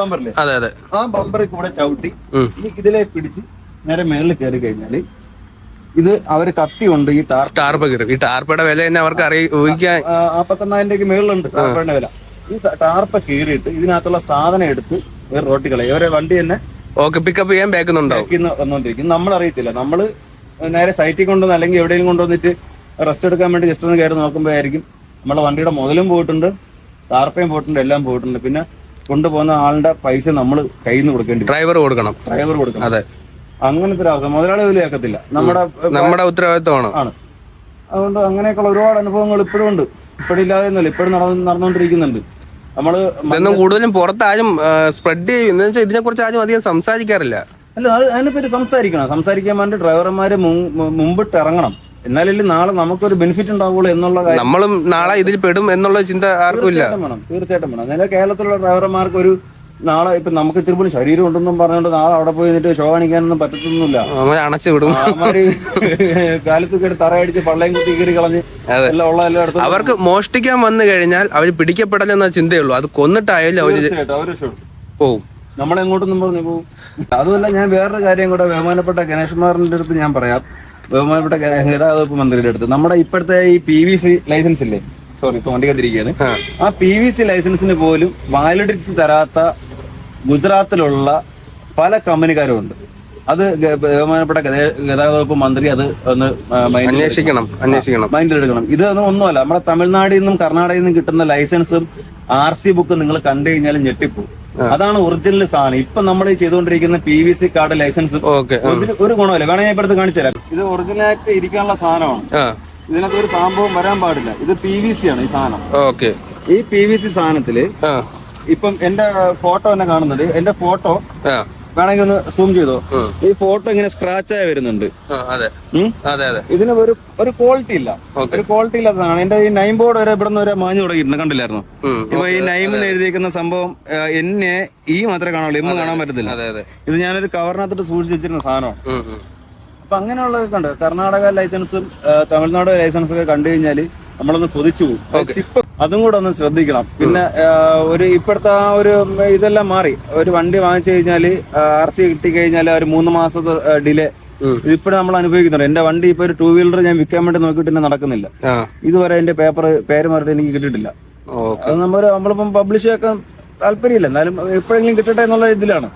[SPEAKER 2] ബമ്പറില്ലേ ആ ബമ്പറിൽ കൂടെ ചവിട്ടി ഇതിലെ പിടിച്ച് നേരെ മേളിൽ കയറി കഴിഞ്ഞാൽ ഇത് അവർ കത്തിയുണ്ട് ഈ ടാർ
[SPEAKER 3] ടാർപ്പ് കയറും ഈ ടാർപ്പയുടെ വില തന്നെ അവർക്ക് അറിയിക്കാൻ
[SPEAKER 2] നാപ്പത്തെണ്ണായിരം രൂപയ്ക്ക് മേളിലുണ്ട് ടാർപ്പയുടെ വില. ഈ ടാർപ്പ് ടാർപ്പ കീറിയിട്ട് ഇതിനകത്തുള്ള സാധനം എടുത്ത് വേറെ റോട്ടി കളയും. ഇവരെ വണ്ടി തന്നെ
[SPEAKER 3] ഓക്കെ പിക്കപ്പ് ചെയ്യാൻ ബാക്കുന്നുണ്ടാവും
[SPEAKER 2] ബാക്കിന്ന് വന്നോണ്ടിരിക്കും. നമ്മൾ അറിയത്തില്ല നമ്മൾ നേരെ സൈറ്റിൽ കൊണ്ടുവന്ന് അല്ലെങ്കിൽ എവിടെയെങ്കിലും കൊണ്ടുവന്നിട്ട് റെസ്റ്റ് എടുക്കാൻ വേണ്ടി ജസ്റ്റ് ഒന്ന് കയറി നോക്കുമ്പോഴായിരിക്കും നമ്മളെ വണ്ടിയുടെ മുതലും പോയിട്ടുണ്ട് ടാർപ്പയും പോയിട്ടുണ്ട് എല്ലാം പോയിട്ടുണ്ട്. പിന്നെ കൊണ്ടുപോകുന്ന ആളുടെ പൈസ നമ്മൾ കയ്യിൽ നിന്ന് കൊടുക്കേണ്ടി
[SPEAKER 3] ഡ്രൈവർ കൊടുക്കണം.
[SPEAKER 2] ഡ്രൈവർ കൊടുക്കണം.
[SPEAKER 3] അതെ.
[SPEAKER 2] അങ്ങനത്തെ ഒരു അവസ്ഥ മുതലാളി പോലും ആക്കത്തില്ല നമ്മുടെ
[SPEAKER 3] നമ്മുടെ ഉത്തരവാദിത്വമാണ്.
[SPEAKER 2] ആണ്. അതുകൊണ്ട് അങ്ങനെയൊക്കെയുള്ള ഒരുപാട് അനുഭവങ്ങൾ ഇപ്പോഴും ഉണ്ട്. ഇപ്പോഴില്ലാതെ ഒന്നുമില്ല. ഇപ്പോഴും നടന്നു നടന്നുകൊണ്ടിരിക്കുന്നുണ്ട്. നമ്മൾ
[SPEAKER 3] ഇതൊന്നും കൂടുതലും പുറത്ത് ആരും സ്പ്രെഡ് ചെയ്യും. എന്ന് വെച്ചാൽ ഇതിനെ കുറിച്ച് ആരും അധികം സംസാരിക്കാറില്ല.
[SPEAKER 2] അല്ല അതിനെപ്പറ്റി സംസാരിക്കണം. സംസാരിക്കാൻ വേണ്ടി ഡ്രൈവർമാര് മുമ്പിട്ട് ഇറങ്ങണം. എന്നാലല്ലേ നാളെ നമുക്കൊരു ബെനിഫിറ്റ് ഉണ്ടാവുള്ളൂ എന്നുള്ള കാര്യം.
[SPEAKER 3] നമ്മളും നാളെ ഇതിൽ പെടും എന്നുള്ള ചിന്ത ആർക്കും ഇല്ല.
[SPEAKER 2] തീർച്ചയായിട്ടും വേണം. തീർച്ചയായിട്ടും വേണം. അതായത് കേരളത്തിലുള്ള ഡ്രൈവർമാർക്ക് ഒരു നാളെ ഇപ്പൊ നമുക്ക് ഇത്തിരി പോലും ശരീരം ഉണ്ടെന്നും പറഞ്ഞുകൊണ്ട് നാളെ അവിടെ പോയി നിന്നിട്ട് ഷോ കാണിക്കാനൊന്നും പറ്റത്തൊന്നുമില്ല.
[SPEAKER 3] അണച്ചു വിടും.
[SPEAKER 2] കാലത്ത് കയറി തറയടിച്ച് പള്ളയും കുത്തി കയറി കളഞ്ഞ് എല്ലാം ഉള്ള എല്ലാം എടുത്ത്
[SPEAKER 3] അവർക്ക് മോഷ്ടിക്കാൻ വന്നു കഴിഞ്ഞാൽ അവർ പിടിക്കപ്പെടലെന്ന ചിന്തയുള്ളൂ. അത് കൊന്നിട്ടായാലും
[SPEAKER 2] അവർ
[SPEAKER 3] പോവും.
[SPEAKER 2] നമ്മളെ എങ്ങോട്ടൊന്നും പറഞ്ഞു പോകും അതുമല്ല ഞാൻ വേറൊരു കാര്യം കൂടെ ബഹുമാനപ്പെട്ട ഗണേഷ്മാറിന്റെ അടുത്ത് ഞാൻ പറയാം. ബഹുമാനപ്പെട്ട ഗതാഗത വകുപ്പ് മന്ത്രിയുടെ അടുത്ത്. നമ്മുടെ ഇപ്പോഴത്തെ ഈ പി വി സി ലൈസൻസ് ഇല്ലേ? സോറി ഇപ്പൊ വണ്ടി കത്തിരിക്കുകയാണ്.
[SPEAKER 3] ആ.
[SPEAKER 2] ആ പി വി സി ലൈസൻസിന് പോലും വാലിഡിറ്റി തരാത്ത ഗുജറാത്തിലുള്ള പല കമ്പനിക്കാരും ഉണ്ട് അത് ബഹുമാനപ്പെട്ട ഗതാഗത വകുപ്പ് മന്ത്രി അത് ഒന്ന്
[SPEAKER 3] അന്വേഷിക്കണം അന്വേഷിക്കണം.
[SPEAKER 2] മൈൻഡിൽ എടുക്കണം. ഇത് ഒന്നും ഒന്നുമല്ല. നമ്മുടെ തമിഴ്നാടിൽ നിന്നും കർണാടകയിൽ നിന്നും കിട്ടുന്ന ലൈസൻസും ആർ സി ബുക്ക് നിങ്ങൾ കണ്ടു കഴിഞ്ഞാൽ ഞെട്ടിപ്പോകും അതാണ് ഒറിജിനൽ സാധനം. ഇപ്പൊ നമ്മൾ ചെയ്തുകൊണ്ടിരിക്കുന്ന P V C card licence ഒരു ഗുണമല്ല വേണമെങ്കിൽ ഞാൻ ഇപ്പുറത്ത് കാണിച്ചു തരാം. ഇത് ഒറിജിനലായിട്ട് ഇരിക്കാനുള്ള സാധനമാണ്. ഇതിനകത്ത് ഒരു സംഭവം വരാൻ പാടില്ല. ഇത് പി വി സി ആണ് ഈ സാധനം.
[SPEAKER 3] ഓക്കെ.
[SPEAKER 2] ഈ പി വി സി
[SPEAKER 3] സാധനത്തിൽ
[SPEAKER 2] ഇപ്പം എന്റെ ഫോട്ടോ എന്നെ കാണുന്നുണ്ട് എന്റെ ഫോട്ടോ വേണമെങ്കിൽ ഒന്ന് സൂം ചെയ്തോ? ഈ ഫോട്ടോ ഇങ്ങനെ സ്ക്രാച്ച് ആയി വരുന്നുണ്ട്. ഇതിന് ഒരു ഒരു ക്വാളിറ്റി ഇല്ല. ഒരു ക്വാളിറ്റി ഇല്ലാത്തതാണ് എന്റെ ഈ നൈം ബോർഡ് വരെ ഇവിടെ നിന്ന് വരെ മാഞ്ഞു തുടങ്ങിയിട്ടുണ്ട്. കണ്ടില്ലായിരുന്നു? ഇപ്പൊ ഈ നൈമിൽ എഴുതിയിരിക്കുന്ന സംഭവം എന്നെ ഈ മാത്രമേ കാണുള്ളൂ എം കാണാൻ പറ്റത്തില്ല. ഇത് ഞാനൊരു കവറിനകത്തിട്ട് സൂക്ഷിച്ച് വെച്ചിരുന്ന സാധനമാണ്. അപ്പൊ അങ്ങനെയുള്ളതൊക്കെ കണ്ട്. കർണാടക ലൈസൻസും തമിഴ്നാട് ലൈസൻസും ഒക്കെ കണ്ടു കഴിഞ്ഞാൽ നമ്മളൊന്ന് കൊതിച്ചു പോകും. അതും കൂടെ ഒന്ന് ശ്രദ്ധിക്കണം. പിന്നെ ഒരു ഇപ്പോഴത്തെ ആ ഒരു ഇതെല്ലാം മാറി. ഒരു വണ്ടി വാങ്ങിച്ചു കഴിഞ്ഞാൽ ആർ സി കിട്ടി കഴിഞ്ഞാൽ ഒരു മൂന്ന് മാസത്തെ ഡിലേ ഇപ്പഴും നമ്മൾ അനുഭവിക്കുന്നുണ്ട്. എന്റെ വണ്ടി ഇപ്പൊ ഒരു ടൂ വീലർ ഞാൻ വിൽക്കാൻ വേണ്ടി നോക്കിയിട്ട് തന്നെ നടക്കുന്നില്ല. ഇതുവരെ എന്റെ പേപ്പർ പേര് മാറിയിട്ട് എനിക്ക് കിട്ടിയിട്ടില്ല. അത് നമ്മൾ നമ്മളിപ്പം പബ്ലിഷ് ചെയ്യാൻ താല്പര്യമില്ല. എന്നാലും എപ്പോഴെങ്കിലും കിട്ടട്ടെ എന്നുള്ള ഇതിലാണ്.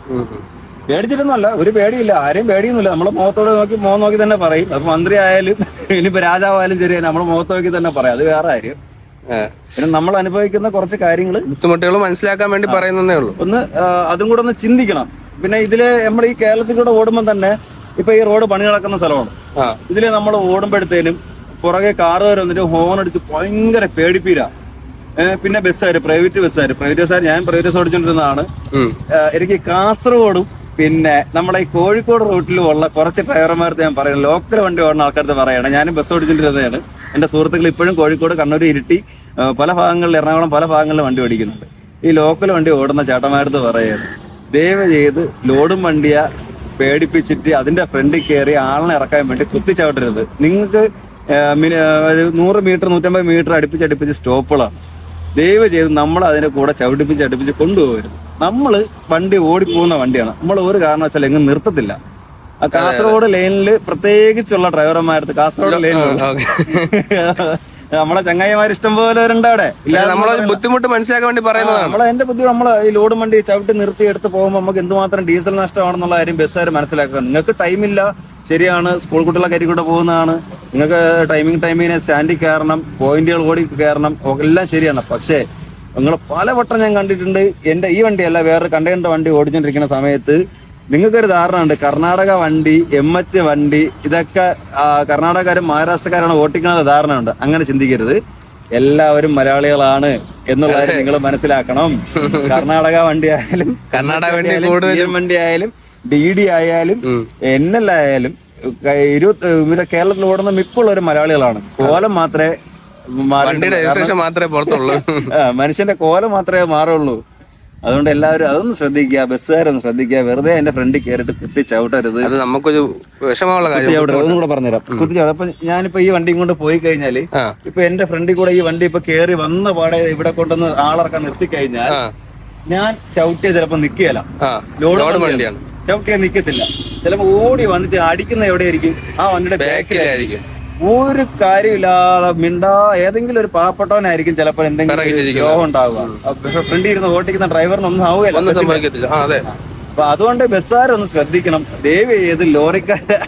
[SPEAKER 3] പേടിച്ചിട്ടൊന്നും അല്ല.
[SPEAKER 2] പേടിച്ചിട്ടൊന്നുമല്ല ഒരു പേടിയില്ല. ആരെയും പേടിയൊന്നുമില്ല. നമ്മളെ മുഖത്തോടെ നോക്കി മുഖം നോക്കി തന്നെ പറയും. അപ്പൊ മന്ത്രി ആയാലും ഇനിയിപ്പോ രാജാവായാലും ശരി നമ്മളെ മുഖത്ത് നോക്കി തന്നെ പറയാം. അത് വേറെ കാര്യം. പിന്നെ നമ്മൾ അനുഭവിക്കുന്ന കുറച്ച് കാര്യങ്ങൾ
[SPEAKER 3] ബുദ്ധിമുട്ടുകൾ മനസ്സിലാക്കാൻ വേണ്ടി പറയുന്നതേ ഉള്ളൂ.
[SPEAKER 2] ഒന്ന് അതും കൂടെ ഒന്ന് ചിന്തിക്കണം. പിന്നെ ഇതിൽ നമ്മൾ ഈ കേരളത്തിൽ കൂടെ ഓടുമ്പോൾ തന്നെ ഇപ്പൊ ഈ റോഡ് പണി നടക്കുന്ന സ്ഥലമാണ്. ഇതിൽ നമ്മൾ ഓടുമ്പോഴത്തേനും പുറകെ കാറുകാർ വന്നിട്ട് ഹോൺ അടിച്ച് ഭയങ്കര പേടിപ്പീര. പിന്നെ ബസ്സുകാർ പ്രൈവറ്റ് ബസ്സുകാർ പ്രൈവറ്റ് ബസ്സുകാർ ഞാൻ പ്രൈവറ്റ് ബസ് ഓടിച്ചോണ്ടിരുന്നതാണ്. എനിക്ക് കാസർഗോഡും പിന്നെ നമ്മളെ ഈ കോഴിക്കോട് റൂട്ടിലും ഉള്ള കുറച്ച് ഡ്രൈവർമാർക്ക് ഞാൻ പറയുന്നത് ലോക്കൽ വണ്ടി ഓടുന്ന ആൾക്കാർക്ക് പറയണം. ഞാനും ബസ് ഓടിച്ചിട്ടിരുന്നതാണ് എന്റെ സുഹൃത്തുക്കൾ ഇപ്പോഴും കോഴിക്കോട് കണ്ണൂർ ഇരുട്ടി പല ഭാഗങ്ങളിൽ എറണാകുളം പല ഭാഗങ്ങളിൽ വണ്ടി ഓടിക്കുന്നുണ്ട്. ഈ ലോക്കൽ വണ്ടി ഓടുന്ന ചേട്ടന്മാരുടെ പറയുന്നത് ദയവ് ചെയ്ത് ലോഡും വണ്ടിയ പേടിപ്പിച്ചിട്ട് അതിന്റെ ഫ്രണ്ടിൽ കയറി ആളിനെ ഇറക്കാൻ വേണ്ടി കുത്തിച്ചവിട്ടരുത്. നിങ്ങൾക്ക് നൂറ് മീറ്റർ നൂറ്റമ്പത് മീറ്റർ അടുപ്പിച്ച് അടുപ്പിച്ച് സ്റ്റോപ്പുകളാണ്. ദയവ് ചെയ്ത് നമ്മൾ അതിന്റെ കൂടെ ചവിട്ടിപ്പിച്ച് അടുപ്പിച്ച് കൊണ്ടുപോകരുത്. നമ്മൾ വണ്ടി ഓടിപ്പോകുന്ന വണ്ടിയാണ്. നമ്മൾ ഒരു കാരണവശാലും എങ്ങും നിർത്തത്തില്ല. കാസർഗോഡ് ലൈനിൽ പ്രത്യേകിച്ചുള്ള ഡ്രൈവർമാരത്ത് കാസർഗോഡ് ലൈനിൽ നമ്മളെ ചങ്ങായിമാർ ഇഷ്ടം പോലെ അവിടെ.
[SPEAKER 3] നമ്മളൊരു ബുദ്ധിമുട്ട് മനസ്സിലാക്കാൻ വേണ്ടി പറയുന്നത്
[SPEAKER 2] നമ്മളെ എന്റെ ബുദ്ധി നമ്മളെ ഈ ലോഡ് വണ്ടി ചവിട്ടി നിർത്തി എടുത്ത് പോകുമ്പോൾ നമുക്ക് എന്തുമാത്രം ഡീസൽ നഷ്ടമാണെന്നുള്ള കാര്യം ബസ്സുകാർ മനസ്സിലാക്കുക നിങ്ങൾക്ക് ടൈമില്ല ശരിയാണ്. സ്കൂൾ കുട്ടികളെ കരി കൂടെ പോകുന്നതാണ്. നിങ്ങൾക്ക് ടൈമിങ് ടൈമിങ്ങിനെ സ്റ്റാൻഡിൽ കയറണം. പോയിന്റുകൾ ഓടി കയറണം. എല്ലാം ശരിയാണ്. പക്ഷേ നിങ്ങൾ പലവട്ടം ഞാൻ കണ്ടിട്ടുണ്ട്. എന്റെ ഈ വണ്ടിയല്ല വേറെ കണ്ടെയ്നർ വണ്ടി ഓടിച്ചോണ്ടിരിക്കുന്ന സമയത്ത് നിങ്ങൾക്കൊരു ധാരണ ഉണ്ട് കർണാടക വണ്ടി എം എച്ച് വണ്ടി ഇതൊക്കെ കർണാടകക്കാരും മഹാരാഷ്ട്രക്കാരാണ് ഓട്ടിക്കുന്നത് ധാരണ ഉണ്ട് അങ്ങനെ ചിന്തിക്കരുത്. എല്ലാവരും മലയാളികളാണ് എന്നുള്ളത് നിങ്ങൾ മനസ്സിലാക്കണം. കർണാടക വണ്ടി ആയാലും
[SPEAKER 3] കർണാടക വണ്ടി
[SPEAKER 2] ആയാലും, വണ്ടി ആയാലും ഡി ഡി ആയാലും. എൻ എൽ ആയാലും ഇരുപത്തി ഇവിടെ കേരളത്തിൽ ഓടുന്ന മിക്കുള്ളവരും മലയാളികളാണ്. കോലം മാത്രമേ
[SPEAKER 3] മാത്രമേ പുറത്തുള്ളൂ.
[SPEAKER 2] മനുഷ്യന്റെ കോലം മാത്രമേ മാറുള്ളൂ. അതുകൊണ്ട് എല്ലാവരും അതൊന്നും ശ്രദ്ധിക്കുക ബസ്സുകാരൊന്ന് ശ്രദ്ധിക്കുക വെറുതെ എന്റെ ഫ്രണ്ടിൽ കയറിട്ട് കുത്തി ചവിട്ടരുത്.
[SPEAKER 3] അത് നമുക്കൊരു വിഷമമുള്ള കാര്യം.
[SPEAKER 2] ചവിട്ടരുത്. ഒന്നും കൂടെ പറഞ്ഞുതരാം. കുത്തി ചവിട്ട അപ്പൊ ഞാനിപ്പോ ഈ വണ്ടിയും കൊണ്ട് പോയി
[SPEAKER 3] കഴിഞ്ഞാൽ
[SPEAKER 2] ഇപ്പൊ എന്റെ ഫ്രണ്ടിൽ കൂടെ ഈ വണ്ടി ഇപ്പൊ കേറി വന്ന പാടെ ഇവിടെ കൊണ്ടുവന്ന് ആളിറക്കാൻ നിർത്തി കഴിഞ്ഞാൽ ഞാൻ ചവിട്ടിയ ചിലപ്പോ നിക്കുകയല്ല. ലോഡ് വണ്ടിയാണ്.
[SPEAKER 3] വണ്ടിയാണ്.
[SPEAKER 2] ചവിട്ടിയാ നിക്കത്തില്ല. ചിലപ്പോ ഓടി വന്നിട്ട് അടിക്കുന്ന എവിടെയായിരിക്കും? ആ വണ്ടിയുടെ ബാക്കിലായിരിക്കും. ഒരു കാര്യമില്ലാതെ മിണ്ടാ ഏതെങ്കിലും ഒരു പാവപ്പെട്ടവനായിരിക്കും ചിലപ്പോൾ എന്തെങ്കിലും. രോഗം ഉണ്ടാവുക. ഫ്രണ്ട് ഇരുന്ന് ഓട്ടിക്കുന്ന ഡ്രൈവറിനൊന്നും ആവുകയല്ല. അപ്പൊ അതുകൊണ്ട് ബസ്സാരൊന്ന് ശ്രദ്ധിക്കണം. ദയവ് ചെയ്ത് ലോറിക്കാരെ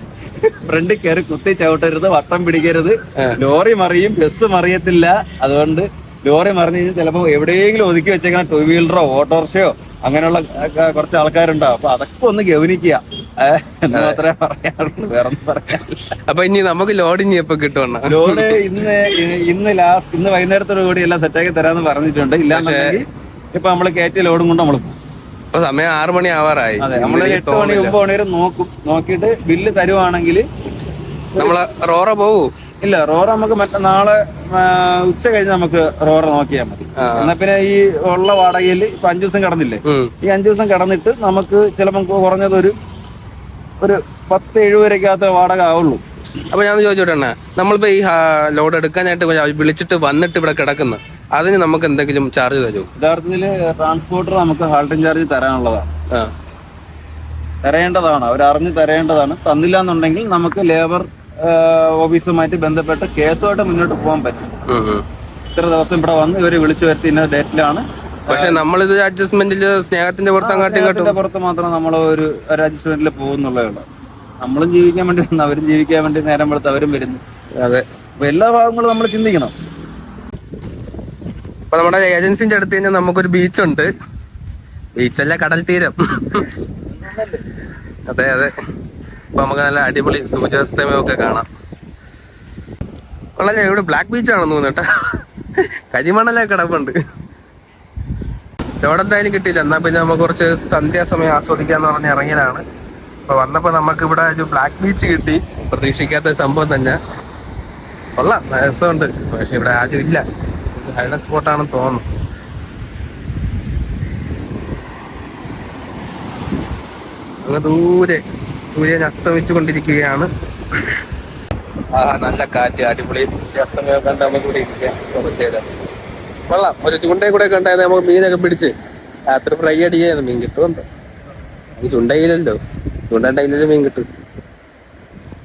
[SPEAKER 2] ഫ്രണ്ടിൽ കയറി കുത്തി ചവിട്ടരുത് വട്ടം പിടിക്കരുത്. ലോറി മറിയും ബസ് മറിയത്തില്ല. അതുകൊണ്ട് ലോറി മറിഞ്ഞു കഴിഞ്ഞാൽ ചിലപ്പോൾ എവിടെയെങ്കിലും ഒതുക്കി വെച്ചേക്കുന്ന ടൂ വീലറോ ഓട്ടോറിക്ഷയോ അങ്ങനെയുള്ള കുറച്ച് ആൾക്കാരുണ്ടാവും അപ്പൊ അതൊക്കെ ഒന്ന് ഗവനിക്കുക എന്ന് മാത്രമേ പറയാറുള്ളൂ വേറെ
[SPEAKER 3] അപ്പൊ ഇനി നമുക്ക് ലോഡ് ഇനി എപ്പോ കിട്ടും
[SPEAKER 2] ലോഡ് ഇന്ന് ഇന്ന് ലാസ്റ്റ് ഇന്ന് വൈകുന്നേരത്തോടു കൂടി എല്ലാം സെറ്റാക്കി തരാന്ന് പറഞ്ഞിട്ടുണ്ട്. ഇല്ലാന്നുണ്ടെങ്കിൽ ഇപ്പൊ നമ്മൾ കയറ്റിയ ലോഡും കൊണ്ട് നമ്മൾ പോകും.
[SPEAKER 3] സമയം ആറു മണി ആവാറായി.
[SPEAKER 2] നമ്മൾ
[SPEAKER 3] നമ്മൾ
[SPEAKER 2] എട്ട് മണി. ഒമ്പത് മണി വരെ നോക്കും. നോക്കിയിട്ട് ബില്ല് തരുവാണെങ്കിൽ
[SPEAKER 3] നമ്മൾ റോറ പോവൂ?
[SPEAKER 2] ഇല്ല റോർ നമുക്ക് മറ്റേ നാളെ ഉച്ച കഴിഞ്ഞ് നമുക്ക് റോർ നോക്കിയാൽ മതി. എന്നാ പിന്നെ ഈ ഉള്ള വാടകയിൽ ഇപ്പൊ അഞ്ചു ദിവസം കടന്നില്ലേ? ഈ അഞ്ചു ദിവസം കടന്നിട്ട് നമുക്ക് ചിലപ്പം കുറഞ്ഞത് ഒരു ഒരു പത്ത് എഴുപരക്കകത്ത് വാടക ആവുള്ളൂ.
[SPEAKER 3] അപ്പൊ ഞാൻ ചോദിച്ചോട്ടെ നമ്മളിപ്പോ ഈ ലോഡ് എടുക്കാനായിട്ട് വിളിച്ചിട്ട് വന്നിട്ട് ഇവിടെ കിടക്കുന്നു. അതിന് നമുക്ക് എന്തെങ്കിലും ചാർജ് തരുമോ
[SPEAKER 2] യഥാർത്ഥത്തിൽ ട്രാൻസ്പോർട്ടർ നമുക്ക് ഹാൾട്ടിംഗ് ചാർജ് തരാനുള്ളതാണ് തരേണ്ടതാണ് അവർ അറിഞ്ഞ് തരേണ്ടതാണ്. തന്നില്ല എന്നുണ്ടെങ്കിൽ നമുക്ക് ലേബർ ഓഫീസുമായിട്ട് ബന്ധപ്പെട്ട് കേസുമായിട്ട് മുന്നോട്ട് പോകാൻ പറ്റും. ഇത്ര ദിവസം ഇവിടെ വന്ന് ഇവർ വിളിച്ചു വരുത്തി ഇന്ന ഡേറ്റിലാണ്.
[SPEAKER 3] പക്ഷെ നമ്മളിത് അഡ്ജസ്റ്റ്മെന്റിൽ സ്നേഹത്തിന്റെ പുറത്ത് അങ്ങോട്ടും ഇങ്ങോട്ടും
[SPEAKER 2] പുറത്ത് മാത്രം നമ്മൾ ഒരു ഒരു അഡ്ജസ്റ്റ്മെന്റിൽ പോകുന്നുള്ളേ ഉള്ളൂ. നമ്മളും ജീവിക്കാൻ വേണ്ടി വന്നു അവരും ജീവിക്കാൻ വേണ്ടി നേരം വെളുത്ത് അവരും വരുന്നു.
[SPEAKER 3] അതെ.
[SPEAKER 2] അപ്പൊ എല്ലാ ഭാഗങ്ങളും നമ്മൾ ചിന്തിക്കണം.
[SPEAKER 3] ഇപ്പൊ നമ്മുടെ ഏജൻസിന്റെ അടുത്ത് കഴിഞ്ഞാൽ നമുക്കൊരു ബീച്ചുണ്ട്. ബീച്ചല്ല കടൽ തീരം. അതെ അതെ. ഇപ്പൊ നമുക്ക് നല്ല അടിപൊളി സൂര്യാസ്തമയമൊക്കെ കാണാം. വളരെ ഇവിടെ ബ്ലാക്ക് ബീച്ച് ആണെന്ന് തോന്നുന്നു കേട്ടോ. കരിമണലൊക്കെ കിടപ്പുണ്ട്. ഇവിടെ എന്തായാലും കിട്ടിയില്ല. എന്നാ പിന്നെ നമുക്ക് കുറച്ച് സന്ധ്യാസമയം ആസ്വദിക്കാന്ന് പറഞ്ഞ് ഇറങ്ങിയതാണ്. അപ്പോൾ വന്നപ്പോൾ നമുക്ക് ഇവിടെ ഒരു ബ്ലാക്ക് ബീച്ച് കിട്ടി. പ്രതീക്ഷിക്കാത്ത സംഭവം തന്നെ. കൊള്ളാം രസമുണ്ട്. പക്ഷെ ഇവിടെ ആദ്യം ഇല്ല ഹൈലൈറ്റ് സ്പോട്ടാണെന്ന് തോന്നുന്നു. അങ്ങ് ദൂരെ. സൂര്യൻ അസ്തമിച്ചു കൊണ്ടിരിക്കുകയാണ് നല്ല കാറ്റ് അടിപൊളി. സൂര്യാസ്തമയം കണ്ട് നമുക്ക് ഇവിടെ ഇരിക്കാം. കുറച്ച് കൊള്ളാം. ഒരു ചൂണ്ടയും കൂടെ കണ്ടായിരുന്നു നമുക്ക് മീനൊക്കെ പിടിച്ച്. രാത്രി ഫ്രൈ അടിക്കായിരുന്നു. മീൻ കിട്ടുമുണ്ട് ഈ ചുണ്ടയിലല്ലോ ചൂണ്ടയിലല്ലോ മീൻ കിട്ടും.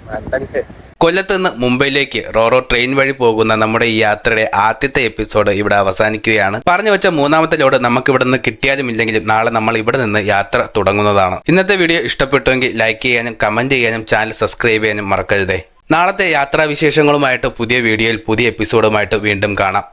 [SPEAKER 3] മണ്ടൻക്ക്.
[SPEAKER 1] കൊല്ലത്ത് നിന്ന് മുംബൈയിലേക്ക് റോറോ ട്രെയിൻ വഴി പോകുന്ന നമ്മുടെ ഈ യാത്രയുടെ ആദ്യത്തെ എപ്പിസോഡ് ഇവിടെ അവസാനിക്കുകയാണ്. പറഞ്ഞു വെച്ച മൂന്നാമത്തെ ലോഡ് നമുക്ക് ഇവിടെ നിന്ന് കിട്ടിയാലും ഇല്ലെങ്കിലും നാളെ നമ്മൾ ഇവിടെ നിന്ന് യാത്ര തുടങ്ങുന്നതാണ്. ഇന്നത്തെ വീഡിയോ ഇഷ്ടപ്പെട്ടുവെങ്കിൽ ലൈക്ക് ചെയ്യാനും കമന്റ് ചെയ്യാനും ചാനൽ സബ്സ്ക്രൈബ് ചെയ്യാനും മറക്കരുതേ. നാളത്തെ യാത്രാവിശേഷങ്ങളുമായിട്ട് പുതിയ വീഡിയോയിൽ പുതിയ എപ്പിസോഡുമായിട്ട് വീണ്ടും കാണാം.